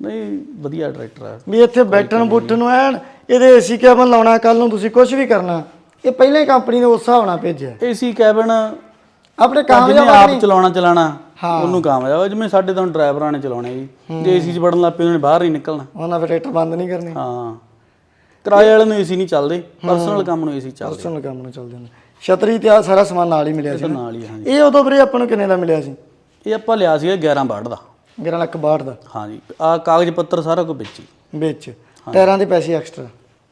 ਨਹੀਂ ਵਧੀਆ ਟਰੈਕਟਰ ਆ। ਵੀ ਇੱਥੇ ਬੈਠਣ ਬੁੱਠਣ ਨੂੰ ਐਨ ਇਹਦੇ ਏਸੀ ਕੈਬਨ ਲਾਉਣਾ ਕੱਲ ਨੂੰ ਤੁਸੀਂ ਕੁਝ ਵੀ ਕਰਨਾ ਇਹ ਪਹਿਲਾਂ ਹੀ ਕੰਪਨੀ ਨੇ ਉਸ ਹਿਸਾਬ ਨਾਲ ਭੇਜਿਆ। ਏਸੀ ਕੈਬਨ ਆਪਣੇ ਕਾਮਯਾਬ ਆਪ ਚਲਾਉਣਾ ਚਲਾਣਾ ਹਾਂ। ਉਹਨੂੰ ਕਾਮਯਾਬ ਆ। ਜਿਵੇਂ ਸਾਡੇ ਤਾਂ ਡਰਾਈਵਰਾਂ ਨੇ ਚਲਾਉਣੇ ਜੀ। ਜੇ ਏਸੀ 'ਚ ਵੜਨ ਲੱਗ ਪਏ ਉਹਨਾਂ ਬਾਹਰ ਹੀ ਨਿਕਲਣਾ। ਉਹਨਾਂ ਫਿਰ ਟਰੈਕਟਰ ਬੰਦ ਨਹੀਂ ਕਰਨੇ। ਹਾਂ। ਕਿਰਾਏ ਵਾਲੇ ਨੂੰ ਏਸੀ ਨਹੀਂ ਚੱਲਦੇ। ਪਰਸਨਲ ਕੰਮ ਨੂੰ ਏਸੀ ਚੱਲਦੇ ਪਰਸਨਲ ਕੰਮ ਨੂੰ ਚੱਲਦੇ ਨੇ। ਛਤਰੀ ਤੇ ਆ ਸਾਰਾ ਸਮਾਨ ਨਾਲ ਹੀ ਮਿਲਿਆ ਸੀ ਨਾ। ਨਾਲ ਹੀ ਹਾਂਜੀ। ਇਹ ਉਦੋਂ ਵੀਰੇ ਆਪਾਂ ਨੂੰ ਕਿੰਨੇ ਦਾ ਮਿਲਿਆ ਸੀ? ਇਹ ਆਪਾਂ ਲਿਆ ਸੀਗਾ 11 ਬਾੜ ਦਾ। 11 ਲੱਖ 62 ਦਾ। ਹਾਂਜੀ ਆ ਕਾਗਜ਼ ਪੱਤਰ ਸਾਰਾ ਕੁਝ ਵਿੱਚ ਹੀ। ਵਿੱਚ। ਟਾਇਰਾਂ ਦੇ ਪੈਸੇ ਐਕਸਟਰਾ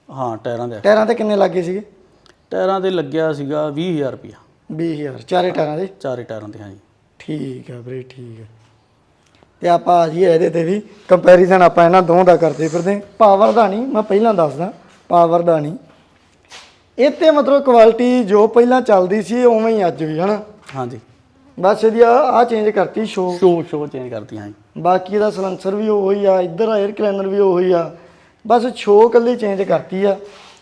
ਹਾਂ ਟਾਇਰਾਂ ਦੇ। ਟਾਇਰਾਂ ਤੇ ਕਿੰਨੇ ਲੱਗੇ ਸੀਗੇ? ਟਾਇਰਾਂ ਤੇ ਲੱਗਿਆ ਸੀਗਾ 20000 ਰੁਪਇਆ। 20000 ਚਾਰੇ ਟਾਇਰਾਂ ਦੇ? ਚਾਰੇ ਟਾਇਰਾਂ ਤੇ ਹਾਂਜੀ। ਠੀਕ ਆ ਵੀਰੇ ਠੀਕ ਆ। ਤੇ ਆਪਾਂ ਆ ਜੀ ਇਹਦੇ ਤੇ ਵੀ। ਕੰਪੈਰੀਜ਼ਨ ਆਪਾਂ ਇਹਨਾਂ ਦੋਵਾਂ ਦਾ ਕਰਦੇ ਫਿਰਦੇ ਪਾਵਰ ਦਾ ਨਹੀਂ ਮੈਂ ਪਹਿਲਾਂ ਦੱਸਦਾ। ਪਾਵਰ ਦਾ ਨਹੀਂ। ਇਹ ਤੇ ਮਤਲਬ ਕੁਆਲਿਟੀ ਜੋ ਪਹਿਲਾਂ ਚੱਲਦੀ ਸੀ ਉਵੇਂ ਹੀ ਅੱਜ ਵੀ ਹਨਾ? ਹਾਂਜੀ। ਬਸ ਇਹਦੀ ਆ ਆ ਚੇਂਜ ਕਰਤੀ ਸ਼ੋ ਸ਼ੋ ਸ਼ੋ ਚੇਂਜ ਕਰਤੀ ਹਾਂ ਜੀ ਬਾਕੀ ਇਹਦਾ ਸਲੈਂਸਰ ਵੀ ਉਹੀ ਆ ਇੱਧਰ 에ਅਰ ਕਲੈਨਰ ਵੀ ਉਹੀ ਆ। ਬਸ ਸ਼ੋ ਕੱਲੀ ਚੇਂਜ ਕਰਤੀ ਆ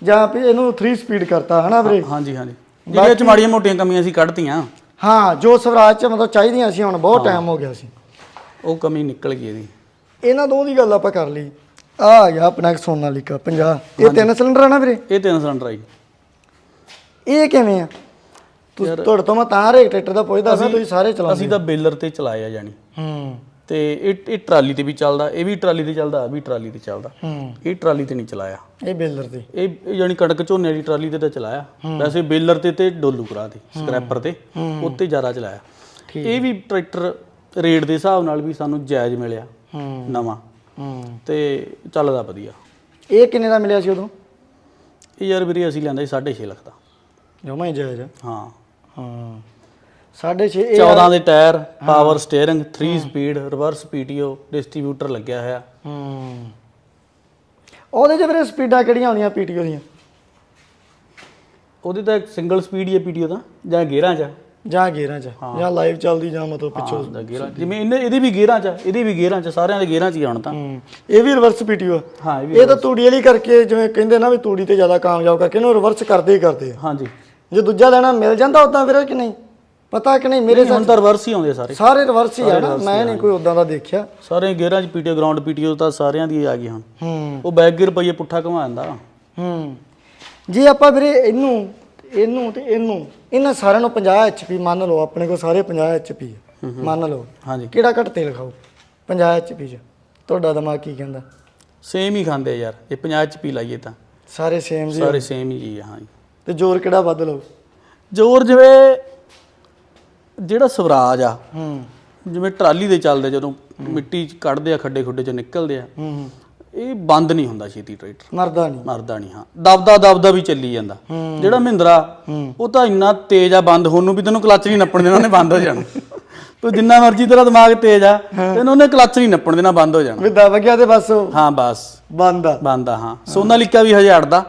ਜਾਂ ਵੀ ਇਹਨੂੰ 3 ਸਪੀਡ ਕਰਤਾ ਹਨਾ ਵੀਰੇ? ਹਾਂਜੀ ਹਾਂਜੀ। ਜਿਹੜੀਆਂ ਚ ਮਾੜੀਆਂ ਮੋਟੀਆਂ ਕਮੀਆਂ ਸੀ ਕੱਢਤੀਆਂ। ਹਾਂ ਜੋ ਸਵਰਾਜ ਚ ਮਤਲਬ ਚਾਹੀਦੀਆਂ ਸੀ ਹੁਣ ਬਹੁਤ ਟਾਈਮ ਹੋ ਗਿਆ ਸੀ। ਉਹ ਕਮੀ ਨਿਕਲ ਗਈ ਇਹਦੀ। ਇਹਨਾਂ ਦੋ ਦੀ ਗੱਲ ਆਪਾਂ ਕਰ ਲਈ। ਆ ਆ ਗਿਆ ਆਪਣਾ ਸੋਨਾਲੀਕਾ 50 ਇਹ ਤਿੰਨ ਸਿਲੰਡਰ ਆ ਨਾ ਵੀਰੇ? ਇਹ ਤਿੰਨ ਸਿਲੰਡਰ ਆਈ ਇਹ ਕਿਵੇਂ ਆ? ਤੁਸੀਂ ਤੁਹਾਡੇ ਤੋਂ ਮੈਂ ਤਾਂ ਰੇਕ ਟਰੈਕਟਰ ਦਾ ਪੁੱਛਦਾ ਸੀ ਤੁਸੀਂ ਸਾਰੇ ਚਲਾਉਂਦੇ ਅਸੀਂ ਤਾਂ ਬੇਲਰ ਤੇ ਚਲਾਏ ਆ ਜਾਣੀ। ਹੂੰ। ਤੇ ਇਹ ਇਹ ਟਰਾਲੀ ਤੇ ਵੀ ਚੱਲਦਾ ਇਹ ਵੀ ਟਰਾਲੀ ਤੇ ਚੱਲਦਾ ਆ ਵੀ ਟਰਾਲੀ ਤੇ ਚੱਲਦਾ। ਹੂੰ। ਇਹ ਟਰਾਲੀ ਤੇ ਨਹੀਂ ਚਲਾਇਆ। ਇਹ ਬੇਲਰ ਤੇ। ਇਹ ਜਾਨੀ ਕਣਕ ਝੋਨੇ ਵਾਲੀ ਟਰਾਲੀ ਤੇ ਤਾਂ ਚਲਾਇਆ। ਵੈਸੇ ਬੇਲਰ ਤੇ ਤੇ ਡੋਲੂ ਕਰਾ ਤੇ ਸਕ੍ਰੈਪਰ ਤੇ ਉੱਤੇ ਜ਼ਿਆਦਾ ਚਲਾਇਆ। ਇਹ ਵੀ ਟਰੈਕਟਰ ਰੇਟ ਦੇ ਹਿਸਾਬ ਨਾਲ ਵੀ ਸਾਨੂੰ ਜਾਇਜ਼ ਮਿਲਿਆ। ਹੂੰ। ਨਵਾਂ। ਹੂੰ। ਤੇ ਚੱਲਦਾ ਵਧੀਆ। ਇਹ ਕਿੰਨੇ ਦਾ ਮਿਲਿਆ ਸੀ ਉਦੋਂ? ਇਹ ਯਾਰ ਵੀਰੇ ਅਸੀਂ ਲੈਂਦਾ ਸੀ 6.5 ਲੱਖ ਦਾ। ਜਮਾ ਹੀ ਜਾਇਜ਼ ਆ। ਹਾਂ। ਹਾਂ। 6.5 ਇਹ 14 ਦੇ tyre power steering 3 speed reverse PTO distributor ਲੱਗਿਆ ਹੋਇਆ। ਹੂੰ। ਉਹਦੇ ਚ ਵੀਰੇ ਸਪੀਡਾਂ ਕਿਹੜੀਆਂ ਆਉਂਦੀਆਂ ਪੀਟੀਓ ਦੀਆਂ? ਉਹਦੇ ਤਾਂ ਸਿੰਗਲ ਸਪੀਡ ਹੀ ਹੈ ਪੀਟੀਓ ਤਾਂ ਜਾਂ ਗੇਅਰਾਂ 'ਚ ਆ। ਜਾਂ ਗੇਅਰਾਂ ਚ ਜਾਂ ਲਾਈਵ ਚੱਲਦੀ ਜਾਂ ਮਤਲਬ ਪਿੱਛੋਂ ਹਾਂ ਗੇਅਰਾਂ ਜਿਵੇਂ ਇਹਨੇ ਇਹਦੇ ਵੀ ਗੇਅਰਾਂ 'ਚ ਆ, ਇਹਦੇ ਵੀ ਗੇਅਰਾਂ 'ਚ ਸਾਰਿਆਂ ਦੇ ਗੇਅਰਾਂ 'ਚ ਹੀ ਆਉਣ ਤਾਂ। ਹੂੰ। ਇਹ ਵੀ ਰਿਵਰਸ ਪੀਟੀਓ ਹਾਂ ਇਹ ਵੀ ਇਹ ਤਾਂ ਤੂੜੀ ਵਾਲੀ ਕਰਕੇ ਜਿਵੇਂ ਕਹਿੰਦੇ ਨਾ ਵੀ ਤੂੜੀ ਤੇ ਜ਼ਿਆਦਾ ਕਾਮਯਾਬ ਕਰਕੇ ਇਹਨੂੰ ਰਿਵਰਸ ਕਰਦੇ ਹੀ ਕਰਦੇ ਆ। ਹਾਂਜੀ। ਜੇ ਦੂਜਾ ਲੈਣਾ ਮਿਲ ਜਾਂਦਾ ਉਦਾਂ ਵੀਰੇ ਕਿ ਨਹੀਂ? ਪਤਾ ਕਿ ਨਹੀਂ ਮੇਰੇ ਹੁਣ ਤਾਂ ਰਿਵਰਸ ਹੀ ਆਉਂਦੇ ਸਾਰੇ। ਸਾਰੇ ਰਿਵਰਸ ਹੀ ਆ ਨਾ। ਮੈਂ ਨਹੀਂ ਕੋਈ ਉਦਾਂ ਦਾ ਦੇਖਿਆ। ਸਾਰੇ ਗੇਅਰਾਂ 'ਚ ਪੀਟੀਓ ਗਰਾਊਂਡ ਪੀਟੀਓ ਤਾਂ ਸਾਰਿਆਂ ਦੀ ਆ ਗਈ ਹੁਣ। ਹੂੰ। ਉਹ ਬੈਕ ਗੇਅਰ ਪਈਏ ਪੁੱਠਾ ਘੁਮਾ ਜਾਂਦਾ ਹੂੰ। ਜੇ ਆਪਾਂ ਵੀਰੇ ਇਹਨੂੰ ਇਹਨੂੰ ਤੇ ਇਹਨੂੰ ਇਹਨਾਂ ਸਾਰਿਆਂ ਨੂੰ 50 ਐਚਪੀ ਮੰਨ ਲਓ ਆਪਣੇ ਕੋਲ ਸਾਰੇ 50 ਐਚਪੀ ਮੰਨ ਲਓ। ਹਾਂਜੀ। ਕਿਹੜਾ ਘੱਟ ਤੇਲ ਖਾਓ 50 ਐਚਪੀ ਚ। ਤੁਹਾਡਾ ਦਿਮਾਗ ਕੀ ਕਹਿੰਦਾ? ਸੇਮ ਹੀ ਖਾਂਦੇ ਯਾਰ। ਇਹ 50 ਚ ਪੀ ਲਾਈਏ ਤਾਂ। ਸਾਰੇ ਸੇਮ ਜੀ। ਸਾਰੇ ਸੇਮ ਹੀ ਜੀ ਹਾਂ ਜੀ। ਤੇ ਜ਼ੋਰ ਕਿਹੜਾ ਵੱਧ ਲਓ? ਜੋਰ ਜਿਵੇਂ ਜਿਹੜਾ ਸਵਰਾਜ ਆ ਹੂੰ ਜਿਵੇਂ ਟਰਾਲੀ ਦੇ ਚੱਲਦੇ ਜਦੋਂ ਮਿੱਟੀ ਚ ਕੱਢਦੇ ਆ ਖੱਡੇ ਖੁੱਡੇ ਚ ਨਿਕਲਦੇ ਆ ਹੂੰ ਇਹ ਬੰਦ ਨਹੀਂ ਹੁੰਦਾ ਛੇਤੀ ਟਰੈਕਟਰ। ਮਰਦਾ ਨਹੀਂ। ਮਰਦਾ ਨਹੀਂ ਹਾਂ। ਦਬਦਾ ਦਬਦਾ ਵੀ ਚੱਲੀ ਜਾਂਦਾ। ਜਿਹੜਾ ਮਹਿੰਦਰਾ ਉਹ ਤਾਂ ਇੰਨਾ ਤੇਜ਼ ਆ ਬੰਦ ਹੋਣ ਨੂੰ ਵੀ ਤੈਨੂੰ ਕਲੱਚ ਨਹੀਂ ਨੱਪਣ ਦੇਣਾ ਉਹਨੇ ਬੰਦ ਹੋ ਜਾਣਾ। ਤੂੰ ਜਿੰਨਾ ਮਰਜ਼ੀ ਤੇਰਾ ਦਿਮਾਗ ਤੇਜ਼ ਆ ਤੈਨੂੰ ਉਹਨੇ ਕਲੱਚ ਨਹੀਂ ਨੱਪਣ ਦੇਣਾ ਬੰਦ ਹੋ ਜਾਣਾ। ਵੀ ਦਬ ਗਿਆ ਤੇ ਬਸ ਹਾਂ ਬਸ। ਬੰਦ ਆ। ਬੰਦ ਆ ਹਾਂ। ਸੋਨਾਲੀਕਾ ਵੀ ਹਜੇ ਅੜਦਾ।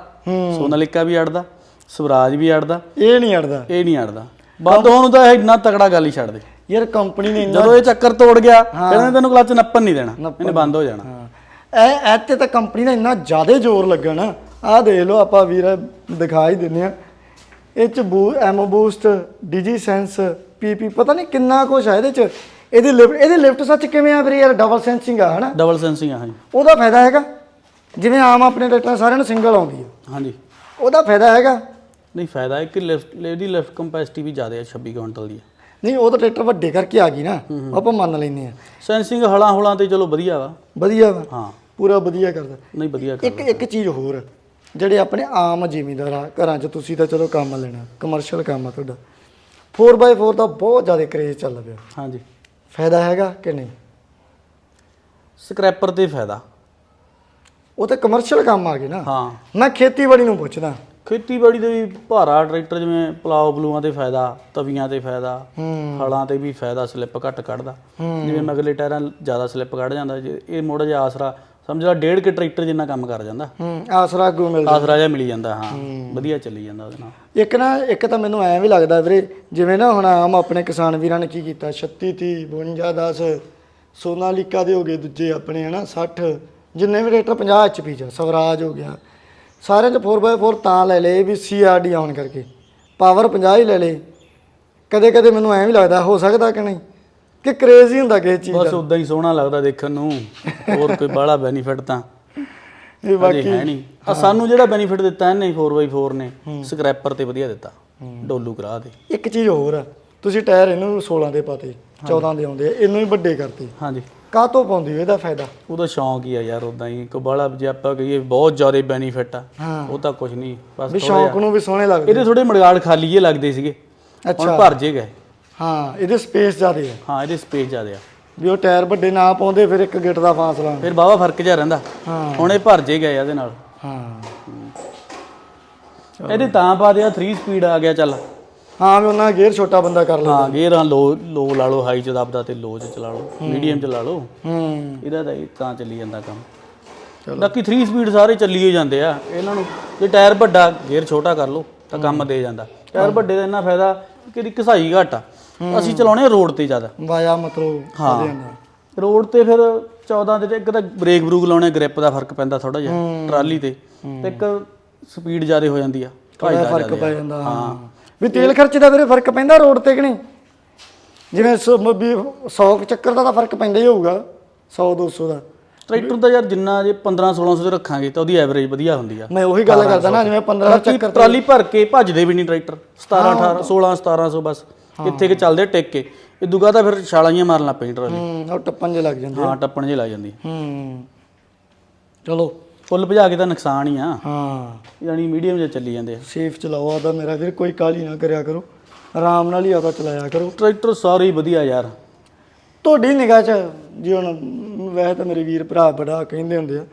ਸੋਨਾਲੀਕਾ ਵੀ ਅੜਦਾ। ਸਵਰਾਜ ਵੀ ਅੜਦਾ। ਇਹ ਨਹੀਂ ਅੜਦਾ। ਇਹ ਨਹੀਂ ਅੜਦਾ। ਬੰਦ ਹੋਣ ਨੂੰ ਤਾਂ ਇਹ ਇੰਨਾ ਤਕੜਾ ਗੱਲ ਹੀ ਛੱਡ ਦੇ। ਯਾਰ ਕੰਪਨੀ ਨੇ ਇੰਨਾ ਜਦੋਂ ਇਹ ਚੱਕਰ ਤੋੜ ਗਿਆ ਕਹਿੰਦੇ ਤੈਨੂੰ ਕਲੱਚ ਨੱਪਣ ਨਹੀਂ ਦੇਣਾ। ਇਹਨੇ ਬੰਦ ਹੋ ਜਾਣਾ। ਇਹ ਇਹ ਤੇ ਤਾਂ ਕੰਪਨੀ ਦਾ ਇੰਨਾ ਜ਼ਿਆਦਾ ਜ਼ੋਰ ਲੱਗਾ ਨਾ ਆਹ ਦੇਖ ਲਓ ਆਪਾਂ ਵੀਰ ਦਿਖਾ ਹੀ ਦਿੰਨੇ ਆ ਇਹ ਚ ਬੂ ਐਮੋ ਬੂਸਟ ਡੀਜੀ ਸੈਂਸ ਪੀਪੀ ਪਤਾ ਨਹੀਂ ਕਿੰਨਾ ਕੁਛ ਆ ਇਹਦੇ ਚ। ਇਹਦੀ ਲਿਫਟ ਇਹਦੀ ਲਿਫਟ ਸੱਚ ਕਿਵੇਂ ਆ ਵੀਰੇ ਯਾਰ? ਡਬਲ ਸੈਂਸਿੰਗ ਆ ਹਨਾ? ਡਬਲ ਸੈਂਸਿੰਗ ਆ ਹਾਂਜੀ। ਉਹਦਾ ਫਾਇਦਾ ਹੈਗਾ। ਜਿਵੇਂ ਆਮ ਆਪਣੇ ਟਰੈਕਟਰਾਂ ਸਾਰਿਆਂ ਨੂੰ ਸਿੰਗਲ ਆਉਂਦੀ ਆ। ਹਾਂਜੀ। ਉਹਦਾ ਫਾਇਦਾ ਹੈਗਾ। ਨਹੀਂ ਫਾਇਦਾ ਹੈ ਕਿ ਲਿਫਟ ਇਹਦੀ ਲਿਫਟ ਕੰਪੈਸਿਟੀ ਵੀ ਜ਼ਿਆਦਾ ਹੈ 26 ਕੁਇੰਟਲ ਦੀ। ਨਹੀਂ ਉਹ ਤਾਂ ਟਰੈਕਟਰ ਵੱਡੇ ਕਰਕੇ ਆ ਗਈ ਨਾ ਆਪਾਂ ਮੰਨ ਲੈਨੇ ਆ ਸੈਂਸਿੰਗ ਹਲਾਂ ਹੁਲਾਂ ਤੇ ਚਲੋ ਵਧੀਆ ਵਾ। ਵਧੀਆ ਵਾ। ਹਾਂ। ਪੂਰਾ ਵਧੀਆ ਕਰਦਾ। ਨਹੀਂ ਵਧੀਆ ਕਰ ਇੱਕ ਇੱਕ ਚੀਜ਼ ਹੋਰ ਜਿਹੜੇ ਆਪਣੇ ਆਮ ਜ਼ਿਮੀਂਦਾਰ ਆ ਘਰਾਂ 'ਚ ਤੁਸੀਂ ਤਾਂ ਚਲੋ ਕੰਮ ਲੈਣਾ ਕਮਰਸ਼ੀਅਲ ਕੰਮ ਆ ਤੁਹਾਡਾ। 4x4 ਦਾ ਬਹੁਤ ਜ਼ਿਆਦਾ ਕਰੇਜ਼ ਚੱਲ ਪਿਆ। ਹਾਂਜੀ। ਫਾਇਦਾ ਹੈਗਾ ਕਿ ਨਹੀਂ? ਸਕ੍ਰੈਪਰ ਤੇ ਫਾਇਦਾ। ਉਹ ਤਾਂ ਕਮਰਸ਼ੀਅਲ ਕੰਮ ਆ ਗਏ ਨਾ। ਹਾਂ। ਮੈਂ ਖੇਤੀਬਾੜੀ ਨੂੰ ਪੁੱਛਦਾ। ਖੇਤੀਬਾੜੀ ਦੇ ਵੀ ਭਾਰਾ ਟਰੈਕਟਰ ਜਿਵੇਂ ਪਲਾਓ ਬਲੂਆਂ ਤੇ ਫਾਇਦਾ ਤਵੀਆਂ ਤੇ ਫਾਇਦਾ ਹਲਾਂ ਤੇ ਵੀ ਫਾਇਦਾ ਸਲਿੱਪ ਘੱਟ ਕੱਢਦਾ। ਜਿਵੇਂ ਮਗਲੇ ਟਾਇਰਾਂ ਜ਼ਿਆਦਾ ਸਲਿੱਪ ਕੱਢ ਜਾਂਦਾ ਜੇ ਇਹ ਮੋੜਾ ਜਿਹਾ ਆਸਰਾ ਸਮਝ ਲਾ ਡੇਢ ਕੇ ਟਰੈਕਟਰ ਜਿੰਨਾ ਕੰਮ ਕਰ ਜਾਂਦਾ। ਹੂੰ ਆਸਰਾ ਅੱਗੋਂ ਮਿਲਦਾ ਆਸਰਾ ਜਿਹਾ ਮਿਲੀ ਜਾਂਦਾ ਹਾਂ। ਵਧੀਆ ਚੱਲੀ ਜਾਂਦਾ ਉਹਦੇ ਨਾਲ। ਇੱਕ ਨਾ ਇੱਕ ਤਾਂ ਮੈਨੂੰ ਐਂ ਵੀ ਲੱਗਦਾ ਵੀਰੇ ਜਿਵੇਂ ਨਾ ਹੁਣ ਆਮ ਆਪਣੇ ਕਿਸਾਨ ਵੀਰਾਂ ਨੇ ਕੀ ਕੀਤਾ 36 30 52 10 ਸੋਨਾਲੀਕਾ ਦੇ ਹੋ ਗਏ ਦੂਜੇ ਆਪਣੇ ਹਨਾ 60 ਜਿੰਨੇ ਵੀ ਰੇਟਰ 50 ਐਚਪੀ ਚ ਸਵਰਾਜ ਹੋ ਗਿਆ ਸਾਰਿਆਂ ਚ 4x4 ਤਾਂ ਲੈ ਲਏ ਵੀ ਸੀਆਰਡੀ ਆਉਣ ਕਰਕੇ। ਪਾਵਰ 50 ਹੀ ਲੈ ਲਏ। ਕਦੇ ਕਦੇ ਮੈਨੂੰ ਐਂ ਵੀ ਲੱਗਦਾ ਹੋ ਸਕਦਾ ਕਿ ਨਹੀਂ? ਕਿ ਕ੍ਰੇਜ਼ ਹੁੰਦਾ ਕਿਸੇ ਚੀਜ਼ ਬਸ ਉਦਾਂ ਹੀ ਸੋਹਣਾ ਲੱਗਦਾ ਦੇਖਣ ਨੂੰ। ਹੋਰ ਕੋਈ ਬਾਹਲਾ ਬੈਨੀਫਿਟ ਤਾਂ। ਇਹ ਅਜੇ ਹੈ ਨਹੀਂ। ਆ ਸਾਨੂੰ ਜਿਹੜਾ ਬੈਨੀਫਿਟ ਦਿੱਤਾ ਇਹਨੇ 4x4 ਨੇ ਸਕ੍ਰੈਪਰ ਤੇ ਵਧੀਆ ਦਿੱਤਾ। ਡੋਲੂ ਕਰਾ ਦੇ। ਇੱਕ ਚੀਜ਼ ਹੋਰ ਆ। ਤੁਸੀਂ ਟਾਇਰ ਇਹਨੂੰ 16 ਦੇ ਪਾਤੇ 14 ਦੇ ਆਉਂਦੇ ਆ ਇਹਨੂੰ ਹੀ ਵੱਡੇ ਕਰਤੇ। ਹਾਂਜੀ। ਕਾਹ ਤੋਂ ਪਾਉਂਦੀ ਇਹਦਾ ਫਾਇਦਾ? ਉਹਦਾ ਸ਼ੌਂਕ ਹੀ ਆ ਯਾਰ ਉਦਾਂ ਹੀ। ਕੋਈ ਬਾਹਲਾ ਜੇ ਆਪਾਂ ਕਹੀਏ ਬਹੁਤ ਜ਼ਿਆਦਾ ਬੈਨੀਫਿਟ ਆ। ਹਾਂ। ਉਹ ਤਾਂ ਕੁਝ ਨਹੀਂ ਬਸ ਵੀ ਥੋੜ੍ਹਾ ਸ਼ੌਂਕ ਨੂੰ ਵੀ ਸੋਹਣੇ ਲੱਗਦੇ। ਇਹਦੇ ਥੋੜੇ ਮੜਗਾੜ ਖਾਲੀ ਜੇ ਲੱਗਦੇ ਸੀਗੇ। ਅੱਛਾ। ਹੁਣ ਭਰ ਜੇ ਗਏ। ਹਾਂ ਇਹਦੇ ਸਪੇਸ ਜ਼ਿਆਦੇ ਆ। ਹਾਂ ਇਹਦੇ ਸਪੇਸ ਜ਼ਿਆਦੇ ਆ। ਵੀ ਉਹ ਟਾਇਰ ਵੱਡੇ ਨਾ ਪਾਉਂਦੇ ਫਿਰ ਇੱਕ ਗਿੱਟ ਦਾ ਫਾਸਲਾ ਫਿਰ ਬਾਵਾ ਫ਼ਰਕ ਜਿਹਾ ਰਹਿੰਦਾ। ਹਾਂ। ਹੁਣ ਇਹ ਭਰ ਜੇ ਗਏ ਆ ਇਹਦੇ ਨਾਲ। ਹਾਂ। ਇਹਦੇ ਤਾਂ ਪਾ ਦਿਆ 3 ਸਪੀਡ ਆ ਗਿਆ ਚੱਲ। ਹਾਂ ਵੀ ਉਹਨਾਂ ਗੇਅਰ ਛੋਟਾ ਬੰਦਾ ਕਰ ਲੇ ਹਾਂ ਗੇਅਰਾਂ ਲੋ ਲੋ ਲਾ ਲਓ ਹਾਈ ਚ ਦੱਬਦਾ ਤੇ ਲੋ ਚ ਚਲਾ ਲਓ ਮੀਡੀਅਮ ਚ ਲਾ ਲਓ। ਹੂੰ। ਇਹਦਾ ਤਾਂ ਇਹ ਤਾਂ ਚੱਲੀ ਜਾਂਦਾ ਕੰਮ। ਬਾਕੀ 3 ਸਪੀਡ ਸਾਰੇ ਚੱਲੀ ਹੋ ਜਾਂਦੇ ਆ। ਇਹਨਾਂ ਨੂੰ ਜੇ ਟਾਇਰ ਵੱਡਾ ਗੇਅਰ ਛੋਟਾ ਕਰ ਲਓ ਤਾਂ ਕੰਮ ਦੇ ਜਾਂਦਾ। ਟਾਇਰ ਵੱਡੇ ਦਾ ਇੰਨਾ ਫਾਇਦਾ ਕਿ ਇਹਦੀ ਘਸਾਈ ਘੱਟ ਆ। ਅਸੀਂ ਚਲਾਉਣੇ ਰੋਡ ਤੇ ਜ਼ਿਆਦਾ। ਵਾਇਆ ਮਤਲਬ ਹਾਂ। ਰੋਡ ਤੇ ਫਿਰ 14 ਦੇ ਤੇ ਇੱਕ ਤਾਂ ਬ੍ਰੇਕ ਬਰੂਕ ਲਾਉਣੇ ਗ੍ਰਿਪ ਦਾ ਫ਼ਰਕ ਪੈਂਦਾ ਥੋੜਾ ਜਿਹਾ ਟਰਾਲੀ ਤੇ। ਤੇ ਇੱਕ ਸਪੀਡ ਜ਼ਿਆਦਾ ਹੋ ਜਾਂਦੀ ਆ। ਭੱਜਦਾ ਫ਼ਰਕ ਪੈ ਜਾਂਦਾ ਹਾਂ। ਵੀ ਤੇਲ ਖਰਚ ਦਾ ਵੀਰੇ ਫ਼ਰਕ ਪੈਂਦਾ ਰੋਡ ਤੇ ਕਿ ਨਹੀਂ? ਜਿਵੇਂ 100 ਚੱਕਰ ਦਾ ਤਾਂ ਫ਼ਰਕ ਪੈਂਦਾ ਹੀ ਹੋਊਗਾ 100 200 ਦਾ। ਟਰੈਕਟਰ ਦਾ ਯਾਰ ਜਿੰਨਾ ਜੇ 15 1600 ਤੇ ਰੱਖਾਂਗੇ ਤਾਂ ਉਹਦੀ ਐਵਰੇਜ ਵਧੀਆ ਹੁੰਦੀ ਆ। ਮੈਂ ਉਹੀ ਗੱਲ ਕਰਦਾ ਨਾ ਜਿਵੇਂ 15 ਬਾਕੀ ਚੱਕਰ ਟਰਾਲੀ ਭਰ ਕੇ ਭੱਜਦੇ ਵੀ ਨਹੀਂ ਟਰੈਕਟਰ। 17 18 16 1700 ਬਸ। ਕਿੱਥੇ ਕਿ ਚੱਲਦੇ ਟਿਕ ਕੇ। ਇਹ ਦੁਗਾ ਤਾਂ ਫਿਰ ਛਾਲਾਂੀਆਂ ਮਾਰਨ ਲੱਗ ਪਈ ਟਰਾਲੀ। ਹੂੰ ਉਹ ਟੱਪਣ ਜੇ ਲੱਗ ਜਾਂਦੇ ਹਾਂ ਟੱਪਣ ਜੇ ਲੱਗ ਜਾਂਦੀ ਹੂੰ। ਚਲੋ। ਫੁੱਲ ਭਜਾ ਕੇ ਤਾਂ ਨੁਕਸਾਨ ਹੀ ਆ। ਹਾਂ। ਯਾਨੀ ਮੀਡੀਅਮ ਜਿਹਾ ਚੱਲੀ ਜਾਂਦੇ ਆ। ਸੇਫ ਚਲਾਓ ਆਦਾ ਮੇਰਾ ਵੀਰ ਕੋਈ ਕਾਹਲੀ ਨਾ ਕਰਿਆ ਕਰੋ। ਆਰਾਮ ਨਾਲ ਹੀ ਆਦਾ ਚਲਾਇਆ ਕਰੋ। ਟਰੈਕਟਰ ਸਾਰੇ ਹੀ ਵਧੀਆ ਯਾਰ। ਤੁਹਾਡੀ ਨਿਗਾਹ 'ਚ ਜੀ ਹੁਣ ਵੈਸੇ ਤਾਂ ਮੇਰੇ ਵੀਰ ਭਰਾ ਬੜਾ ਕਹਿੰਦੇ ਹੁੰਦੇ ਆ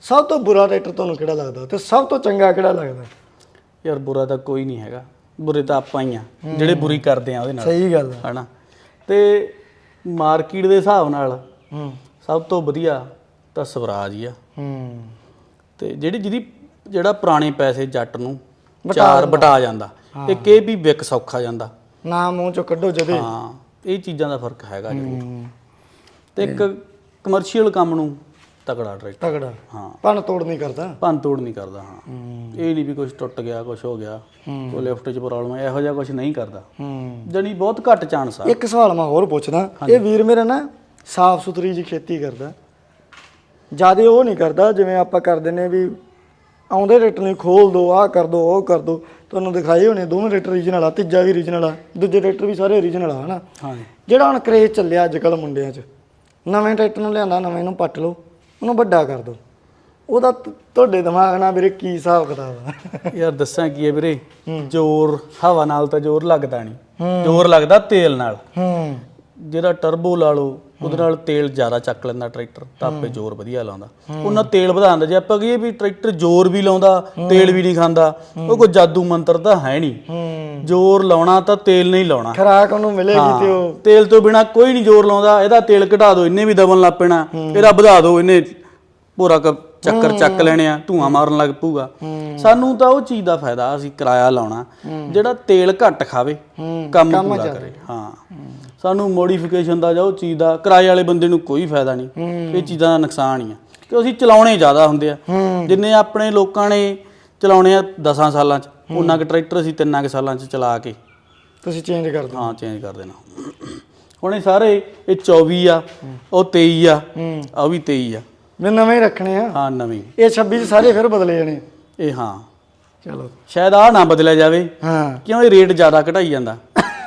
ਸਭ ਤੋਂ ਬੁਰਾ ਟਰੈਕਟਰ ਤੁਹਾਨੂੰ ਕਿਹੜਾ ਲੱਗਦਾ ਤੇ ਸਭ ਤੋਂ ਚੰਗਾ ਕਿਹੜਾ ਲੱਗਦਾ? ਯਾਰ ਬੁਰਾ ਤਾਂ ਕੋਈ ਨਹੀਂ ਹੈਗਾ। ਬੁਰੇ ਤਾਂ ਆਪਾਂ ਹੀ ਆ ਜਿਹੜੇ ਬੁਰੀ ਕਰਦੇ ਆ ਉਹਦੇ ਨਾਲ। ਸਹੀ ਗੱਲ ਆ। ਹਨਾ। ਤੇ ਮਾਰਕੀਟ ਦੇ ਹਿਸਾਬ ਨਾਲ ਹੂੰ। ਸਭ ਤੋਂ ਵਧੀਆ ਤਾਂ ਸਵਰਾਜ ਹੀ ਆ। ਹੂੰ। ਤੇ ਜਿਹੜੀ ਜਿਹਦੀ ਜਿਹੜਾ ਪੁਰਾਣੇ ਪੈਸੇ ਜੱਟ ਨੂੰ ਚਾਰ ਬਟਾ ਜਾਂਦਾ ਇੱਕ ਇਹ ਵੀ ਵਿਕ ਸੌਖਾ ਜਾਂਦਾ। ਨਾ ਮੂੰਹ ਚੋਂ ਕੱਢੋ ਜਦੇ। ਹਾਂ ਇਹ ਚੀਜ਼ਾਂ ਦਾ ਫ਼ਰਕ ਹੈਗਾ ਜ਼ਰੂਰ। ਤੇ ਇੱਕ ਕਮਰਸ਼ੀਅਲ ਕੰਮ ਨੂੰ ਤਕੜਾ ਟਰੈਕਟਰ ਤਗੜਾ ਹਾਂ। ਭੰਨ ਤੋੜ ਨਹੀਂ ਕਰਦਾ। ਭੰਨ ਤੋੜ ਨਹੀਂ ਕਰਦਾ ਹਾਂ। ਇਹ ਨਹੀਂ ਵੀ ਕੁਝ ਟੁੱਟ ਗਿਆ ਕੁਝ ਹੋ ਗਿਆ। ਕੋਈ ਲਿਫਟ 'ਚ ਪ੍ਰੋਬਲਮ ਇਹੋ ਜਿਹਾ ਕੁਝ ਨਹੀਂ ਕਰਦਾ। ਹੂੰ। ਜਣੀ ਬਹੁਤ ਘੱਟ ਚਾਂਸ ਆ। ਇੱਕ ਸਵਾਲ ਮੈਂ ਹੋਰ ਪੁੱਛਦਾ। ਇਹ ਵੀਰ ਮੇਰਾ ਨਾ ਸਾਫ਼ ਸੁਥਰੀ ਜੀ ਖੇਤੀ ਕਰਦਾ। ਜਿਆਦੇ ਉਹ ਨਹੀਂ ਕਰਦਾ ਜਿਵੇਂ ਆਪਾਂ ਕਰਦੇ ਨੇ ਵੀ ਆਉਂਦੇ ਰੇਟਰ ਨੂੰ ਖੋਲ ਦੋ ਆਹ ਕਰ ਦੋ ਉਹ ਕਰ ਦੋ ਤੁਹਾਨੂੰ ਦਿਖਾਏ ਹੋਣੇ ਦੋਵੇਂ ਰੇਟਰ ਰੀਜਨਲ ਆ ਤੀਜਾ ਵੀ ਰੀਜਨਲ ਆ ਦੂਜੇ ਰੇਟਰ ਵੀ ਸਾਰੇ ਰੀਜਨਲ ਆ ਹਨਾ? ਹਾਂਜੀ ਜਿਹੜਾ ਹੁਣ ਕਰੇਜ ਚੱਲਿਆ ਅੱਜ ਕੱਲ ਮੁੰਡਿਆਂ 'ਚ ਨਵੇਂ ਟਰੈਕਟਰ ਨੂੰ ਲਿਆਂਦਾ ਨਵੇਂ ਨੂੰ ਪੱਟ ਲਓ ਉਹਨੂੰ ਵੱਡਾ ਕਰ ਦਿਓ ਉਹਦਾ ਤੁਹਾਡੇ ਦਿਮਾਗ ਨਾਲ ਵੀਰੇ ਕੀ ਹਿਸਾਬ ਕਿਤਾਬ ਆ? ਯਾਰ ਦੱਸਾਂ ਕੀ ਹੈ ਵੀਰੇ? ਜ਼ੋਰ ਹਵਾ ਨਾਲ ਤਾਂ ਜ਼ੋਰ ਲੱਗਦਾ ਨਹੀਂ। ਜ਼ੋਰ ਲੱਗਦਾ ਤੇਲ ਨਾਲ। ਹੂੰ। ਜਿਹੜਾ ਟਰਬੋ ਲਾ ਲਓ ਉਹਦੇ ਨਾਲ ਤੇਲ ਜ਼ਿਆਦਾ ਚੱਕ ਲੈਂਦਾ ਟਰੈਕਟਰ ਤਾਂ ਆਪੇ ਜ਼ੋਰ ਵਧੀਆ ਲਾਉਂਦਾ। ਉਹਨਾਂ ਤੇਲ ਵਧਾਉਂਦਾ ਜੇ ਆਪਾਂ ਕਹੀਏ ਵੀ ਟਰੈਕਟਰ ਜ਼ੋਰ ਵੀ ਲਾਉਂਦਾ ਤੇਲ ਵੀ ਨਹੀਂ ਖਾਂਦਾ ਉਹ ਕੋਈ ਜਾਦੂ ਮੰਤਰ ਤਾਂ ਹੈ ਨਹੀਂ। ਜ਼ੋਰ ਲਾਉਣਾ ਤਾਂ ਤੇਲ ਨਹੀਂ ਲਾਉਣਾ। ਖਰਾਕ ਉਹਨੂੰ ਮਿਲੇਗੀ ਤੇ ਉਹ ਤੇਲ ਤੋਂ ਬਿਨਾ ਕੋਈ ਨਹੀਂ ਜ਼ੋਰ ਲਾਉਂਦਾ ਇਹਦਾ ਤੇਲ ਘਟਾ ਦਿਓ ਇਹਨੇ ਵੀ ਦਬਣ ਲੱਗ ਪੈਣਾ ਇਹਦਾ ਵਧਾ ਦਿਓ ਇਹਨੇ ਪੂਰਾ ਕ- ਚੱਕਰ ਚੱਕ ਲੈਣੇ ਆ ਧੂਆਂ ਮਾਰਨ ਲੱਗ ਪਊਗਾ। ਸਾਨੂੰ ਤਾਂ ਉਹ ਚੀਜ਼ ਦਾ ਫਾਇਦਾ ਅਸੀਂ ਕਿਰਾਇਆ ਲਾਉਣਾ ਜਿਹੜਾ ਤੇਲ ਘੱਟ ਖਾਵੇ ਕੰਮ ਪੂਰਾ ਕਰੇ। ਹਾਂ। ਸਾਨੂੰ ਮੋਡੀਫਿਕੇਸ਼ਨ ਦਾ ਜਾਂ ਉਹ ਚੀਜ਼ ਦਾ ਕਿਰਾਏ ਵਾਲੇ ਬੰਦੇ ਨੂੰ ਕੋਈ ਫਾਇਦਾ ਨਹੀਂ। ਇਹ ਚੀਜ਼ਾਂ ਦਾ ਨੁਕਸਾਨ ਹੀ ਆ। ਕਿ ਅਸੀਂ ਚਲਾਉਣੇ ਜ਼ਿਆਦਾ ਹੁੰਦੇ ਆ। ਜਿੰਨੇ ਆਪਣੇ ਲੋਕਾਂ ਨੇ ਚਲਾਉਣੇ ਆ 10 ਸਾਲਾਂ ਚ ਉਹਨਾਂ ਕੁ ਟਰੈਕਟਰ ਅਸੀਂ ਤਿੰਨਾਂ ਕੁ ਸਾਲਾਂ ਚ ਚਲਾ ਕੇ। ਤੁਸੀਂ ਚੇਂਜ ਕਰ ਦਿਓ। ਹਾਂ ਚੇਂਜ ਕਰ ਦੇਣਾ। ਹੁਣ ਇਹ ਸਾਰੇ ਇਹ 24 ਆ ਉਹ 23 ਆ ਆ ਵੀ 23 ਆ। ਮੈਂ ਨਵੇਂ ਹੀ ਰੱਖਣੇ ਆ। ਹਾਂ ਨਵੀਂ। ਇਹ 26 ਚ ਸਾਰੇ ਫਿਰ ਬਦਲੇ ਜਾਣੇ। ਇਹ ਹਾਂ। ਚਲੋ। ਸ਼ਾਇਦ ਆ ਨਾ ਬਦਲਿਆ ਜਾਵੇ। ਹਾਂ। ਕਿਉਂ ਇਹ ਰੇਟ ਜ਼ਿਆਦਾ ਘਟਾਈ ਜਾਂਦਾ।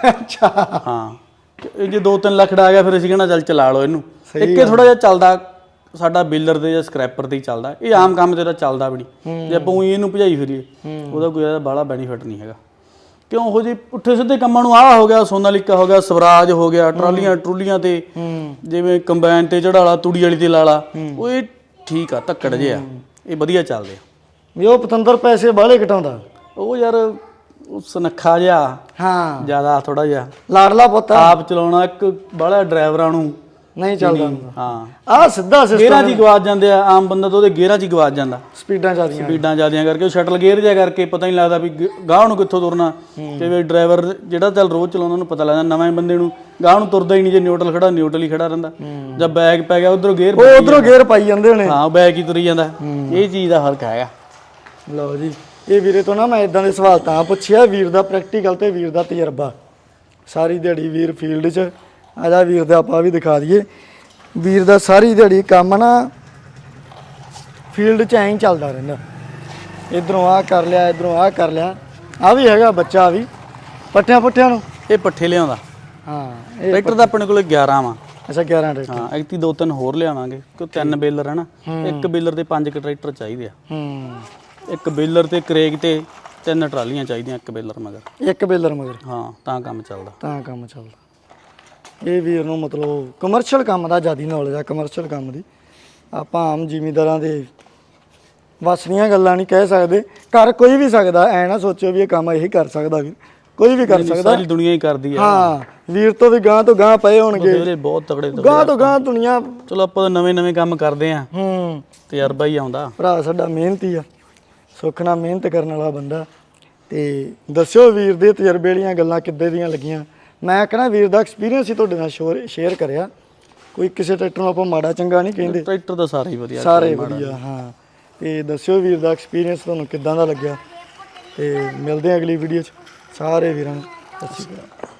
ਅੱਛਾ। ਹਾਂ। ਇਹ ਜੇ 2-3 ਲੱਖ ਦਾ ਆ ਗਿਆ ਫਿਰ ਅਸੀਂ ਕਹਿਣਾ ਚੱਲ ਚਲਾ ਲਓ ਇਹਨੂੰ। ਇੱਕੇ ਥੋੜਾ ਜਿਹਾ ਚੱਲਦਾ ਸਾਡਾ ਬਿਲਰ ਦੇ ਜਾਂ ਸਕ੍ਰੈਪਰ ਤੇ ਹੀ ਚੱਲਦਾ। ਇਹ ਆਮ ਕੰਮ ਤੇ ਤਾਂ ਚੱਲਦਾ ਵੀ ਨਹੀਂ। ਜੇ ਆਪਾਂ ਊਂ ਇਹਨੂੰ ਭਜਾਈ ਫਿਰੀਏ ਉਹਦਾ ਕੋਈ ਇਹਦਾ ਬਾਹਲਾ ਬੈਨੀਫਿਟ ਨਹੀਂ ਹੈਗਾ। ਕਿਉਂ? ਉਹ ਜੇ ਪੁੱਠੇ ਸਿੱਧੇ ਕੰਮਾਂ ਨੂੰ ਆਹ ਹੋ ਗਿਆ ਸੋਨਾਲੀਕਾ ਹੋ ਗਿਆ ਸਵਰਾਜ ਹੋ ਗਿਆ ਟਰਾਲੀਆਂ ਟਰੂਲੀਆਂ ਤੇ ਜਿਵੇਂ ਕੰਬਾਈਨ ਤੇ ਚੜਾਲਾ ਤੂੜੀ ਵਾਲੀ ਤੇ ਲਾਲਾ ਉਹ ਇਹ ਠੀਕ ਆ ਧੱਕੜ ਜੇ ਆ। ਇਹ ਵਧੀਆ ਚੱਲਦੇ ਆ। ਵੀ ਉਹ ਪਤੰਦਰ ਪੈਸੇ ਬਾਹਲੇ ਘਟਾਉਂਦਾ ਉਹ ਯਾਰ ਉਹ ਸੁਨੱਖਾ ਜਿਹਾ ਹਾਂ। ਜ਼ਿਆਦਾ ਥੋੜਾ ਜਿਹਾ। ਲਾਡਲਾ ਪੁੱਤ ਆਪ ਚਲਾਉਣਾ ਇੱਕ ਬਾਹਲਾ ਡਰਾਈਵਰਾਂ ਨੂੰ। ਨਹੀਂ ਚੱਲਦਾ। ਹਾਂ। ਆ ਸਿੱਧਾ ਸਿਸਟਮ ਗੇਅਰਾਂ 'ਚ ਹੀ ਗਵਾਚ ਜਾਂਦੇ ਆ ਆਮ ਬੰਦਾ ਤਾਂ ਉਹਦੇ ਗੇਅਰਾਂ 'ਚ ਹੀ ਗਵਾਚ ਜਾਂਦਾ। ਸਪੀਡਾਂ ਜ਼ਿਆਦੀਆਂ ਸਪੀਡਾਂ ਜ਼ਿਆਦੀਆਂ ਕਰਕੇ ਉਹ ਸ਼ਟਲ ਗੇਅਰ ਜਿਹਾ ਕਰਕੇ ਪਤਾ ਨਹੀਂ ਲੱਗਦਾ ਵੀ ਗਾਂਹ ਨੂੰ ਕਿੱਥੋਂ ਤੁਰਨਾ। ਤੇ ਵੀ ਡਰਾਈਵਰ ਜਿਹੜਾ ਚੱਲ ਰੋਜ਼ ਚਲਾਉਂਦਾ ਉਹਨੂੰ ਪਤਾ ਲੱਗਦਾ ਨਵੇਂ ਬੰਦੇ ਨੂੰ। ਗਾਂਹ ਨੂੰ ਤੁਰਦਾ ਹੀ ਨਹੀਂ ਜੇ ਨਿਊਟਰਲ ਖੜਾ ਨਿਊਟਰਲ ਹੀ ਖੜਾ ਰਹਿੰਦਾ। ਜਦ ਬੈਗ ਪੈ ਗਿਆ ਉਧਰੋਂ ਗੇਅਰ ਉਹ ਉਧਰੋਂ ਗੇਅਰ ਪਾਈ ਜਾਂਦੇ ਨੇ ਹਾਂ ਬੈਗ ਹੀ ਤੁਰੀ ਜਾਂਦਾ। ਇਹ ਚੀਜ਼ ਦਾ ਫ਼ਰਕ ਹੈਗਾ। ਲਓ ਜੀ। ਇਹ ਵੀਰੇ ਤੋਂ ਨਾ ਮੈਂ ਇਦਾਂ ਦੇ ਸਵਾਲ ਤਾਂ ਪੁੱਛਿਆ ਵੀਰ ਦਾ ਪ੍ਰੈਕਟੀਕਲ ਤੇ ਵੀਰ ਦਾ ਤਜਰਬਾ। ਸਾਰੀ ਦਿਹਾੜੀ ਵੀਰ ਫੀਲਡ 'ਚ ਆ ਜਾ ਵੀਰ ਦਾ ਆਪਾਂ ਵੀ ਦਿਖਾ ਦਈਏ। ਵੀਰ ਦਾ ਸਾਰੀ ਦਿਹਾੜੀ ਕੰਮ ਨਾ ਫੀਲਡ 'ਚ ਐਂ ਚੱਲਦਾ ਰਹਿੰਦਾ। ਇਧਰੋਂ ਆ ਕਰ ਲਿਆ ਇਧਰੋਂ ਆ ਕਰ ਲਿਆ। ਆ ਵੀ ਹੈਗਾ ਬੱਚਾ ਵੀ ਪੱਠਿਆਂ ਪੁੱਠਿਆਂ ਨੂੰ? ਇਹ ਪੱਠੇ ਲਿਆਉਂਦਾ। ਹਾਂ ਇਹ ਟਰੈਕਟਰ ਤਾਂ ਆਪਣੇ ਕੋਲੇ 11 ਵਾ। ਅੱਛਾ 11 ਟਰੈਕਟਰ। ਹਾਂ ਇੱਕ ਦੋ ਤਿੰਨ ਹੋਰ ਲਿਆਵਾਂਗੇ ਕਿਉਂ ਤਿੰਨ ਬੇਲਰ ਹੈ ਨਾ ਇੱਕ ਬੇਲਰ ਦੇ ਪੰਜ ਕੁ ਟਰੈਕਟਰ ਚਾਹੀਦੇ ਆ। ਹੂੰ। ਇੱਕ ਬੇਲਰ ਤੇ ਕਰੇਗ ਤੇ ਤਿੰਨ ਟਰਾਲੀਆਂ ਚਾਹੀਦੀਆਂ ਇੱਕ ਬੇਲਰ ਮਗਰ। ਇੱਕ ਬੇਲਰ ਮਗਰ? ਹਾਂ ਤਾਂ ਕੰਮ ਚੱਲਦਾ। ਤਾਂ ਕੰਮ ਚੱਲਦਾ। ਇਹ ਵੀਰ ਨੂੰ ਮਤਲਬ ਕਮਰਸ਼ੀਅਲ ਕੰਮ ਦਾ ਜਿਆਦੀ ਨੌਲੇਜ ਆ ਕਮਰਸ਼ੀਅਲ ਕੰਮ ਦੀ। ਆਪਾਂ ਆਮ ਜ਼ਿਮੀਂਦਾਰਾਂ ਦੇ ਵਸਨੀਆਂ ਗੱਲਾਂ ਨਹੀਂ ਕਹਿ ਸਕਦੇ। ਕਰ ਕੋਈ ਵੀ ਸਕਦਾ ਐ ਨਾ ਸੋਚੋ ਵੀ ਇਹ ਕੰਮ ਇਹੀ ਕਰ ਸਕਦਾ ਵੀ। ਕੋਈ ਵੀ ਕਰ ਸਕਦਾ। ਸਾਰੀ ਦੁਨੀਆ ਹੀ ਕਰਦੀ ਆ। ਹਾਂ ਵੀਰ ਤੋਂ ਵੀ ਗਾਂ ਤੋਂ ਗਾਂ ਪਏ ਹੋਣਗੇ। ਬਥੇਰੇ ਬਹੁਤ ਤਗੜੇ ਤਗੜੇ ਗਾਂ ਤੋਂ ਗਾਂ ਦੁਨੀਆ ਚਲੋ ਆਪਾਂ ਨਵੇਂ ਨਵੇਂ ਕੰਮ ਕਰਦੇ ਆ। ਹੂੰ। ਤਜਰਬਾ ਹੀ ਆਉਂਦਾ। ਭਰਾ ਸਾਡਾ ਮਿਹਨਤੀ ਆ। ਸੁੱਖ ਨਾਲ ਮਿਹਨਤ ਕਰਨ ਵਾਲਾ ਬੰਦਾ। ਤੇ ਦੱਸਿਓ ਵੀਰ ਦੇ ਤਜਰਬੇ ਵਾਲੀਆਂ ਗੱਲਾਂ ਕਿੱਦਾਂ ਦੀਆਂ ਲੱਗੀਆਂ। ਮੈਂ ਕਹਣਾ ਵੀਰ ਦਾ ਐਕਸਪੀਰੀਅੰਸ ਹੀ ਤੁਹਾਡੇ ਨਾਲ ਸ਼ੇਅਰ ਕਰਿਆ। ਕੋਈ ਕਿਸੇ ਟਰੈਕਟਰ ਨੂੰ ਆਪਾਂ ਮਾੜਾ ਚੰਗਾ ਨਹੀਂ ਕਹਿੰਦੇ। ਟਰੈਕਟਰ ਤਾਂ ਸਾਰੇ ਹੀ ਵਧੀਆ ਸਾਰੇ ਵਧੀਆ ਹਾਂ। ਤੇ ਦੱਸਿਓ ਵੀਰ ਦਾ ਐਕਸਪੀਰੀਅੰਸ ਤੁਹਾਨੂੰ ਕਿੱਦਾਂ ਦਾ ਲੱਗਿਆ। ਤੇ ਮਿਲਦੇ ਹਾਂ ਅਗਲੀ ਵੀਡੀਓ 'ਚ। ਸਾਰੇ ਵੀਰਾਂ ਨੂੰ। ਸਤਿ ਸ਼੍ਰੀ ਅਕਾਲ।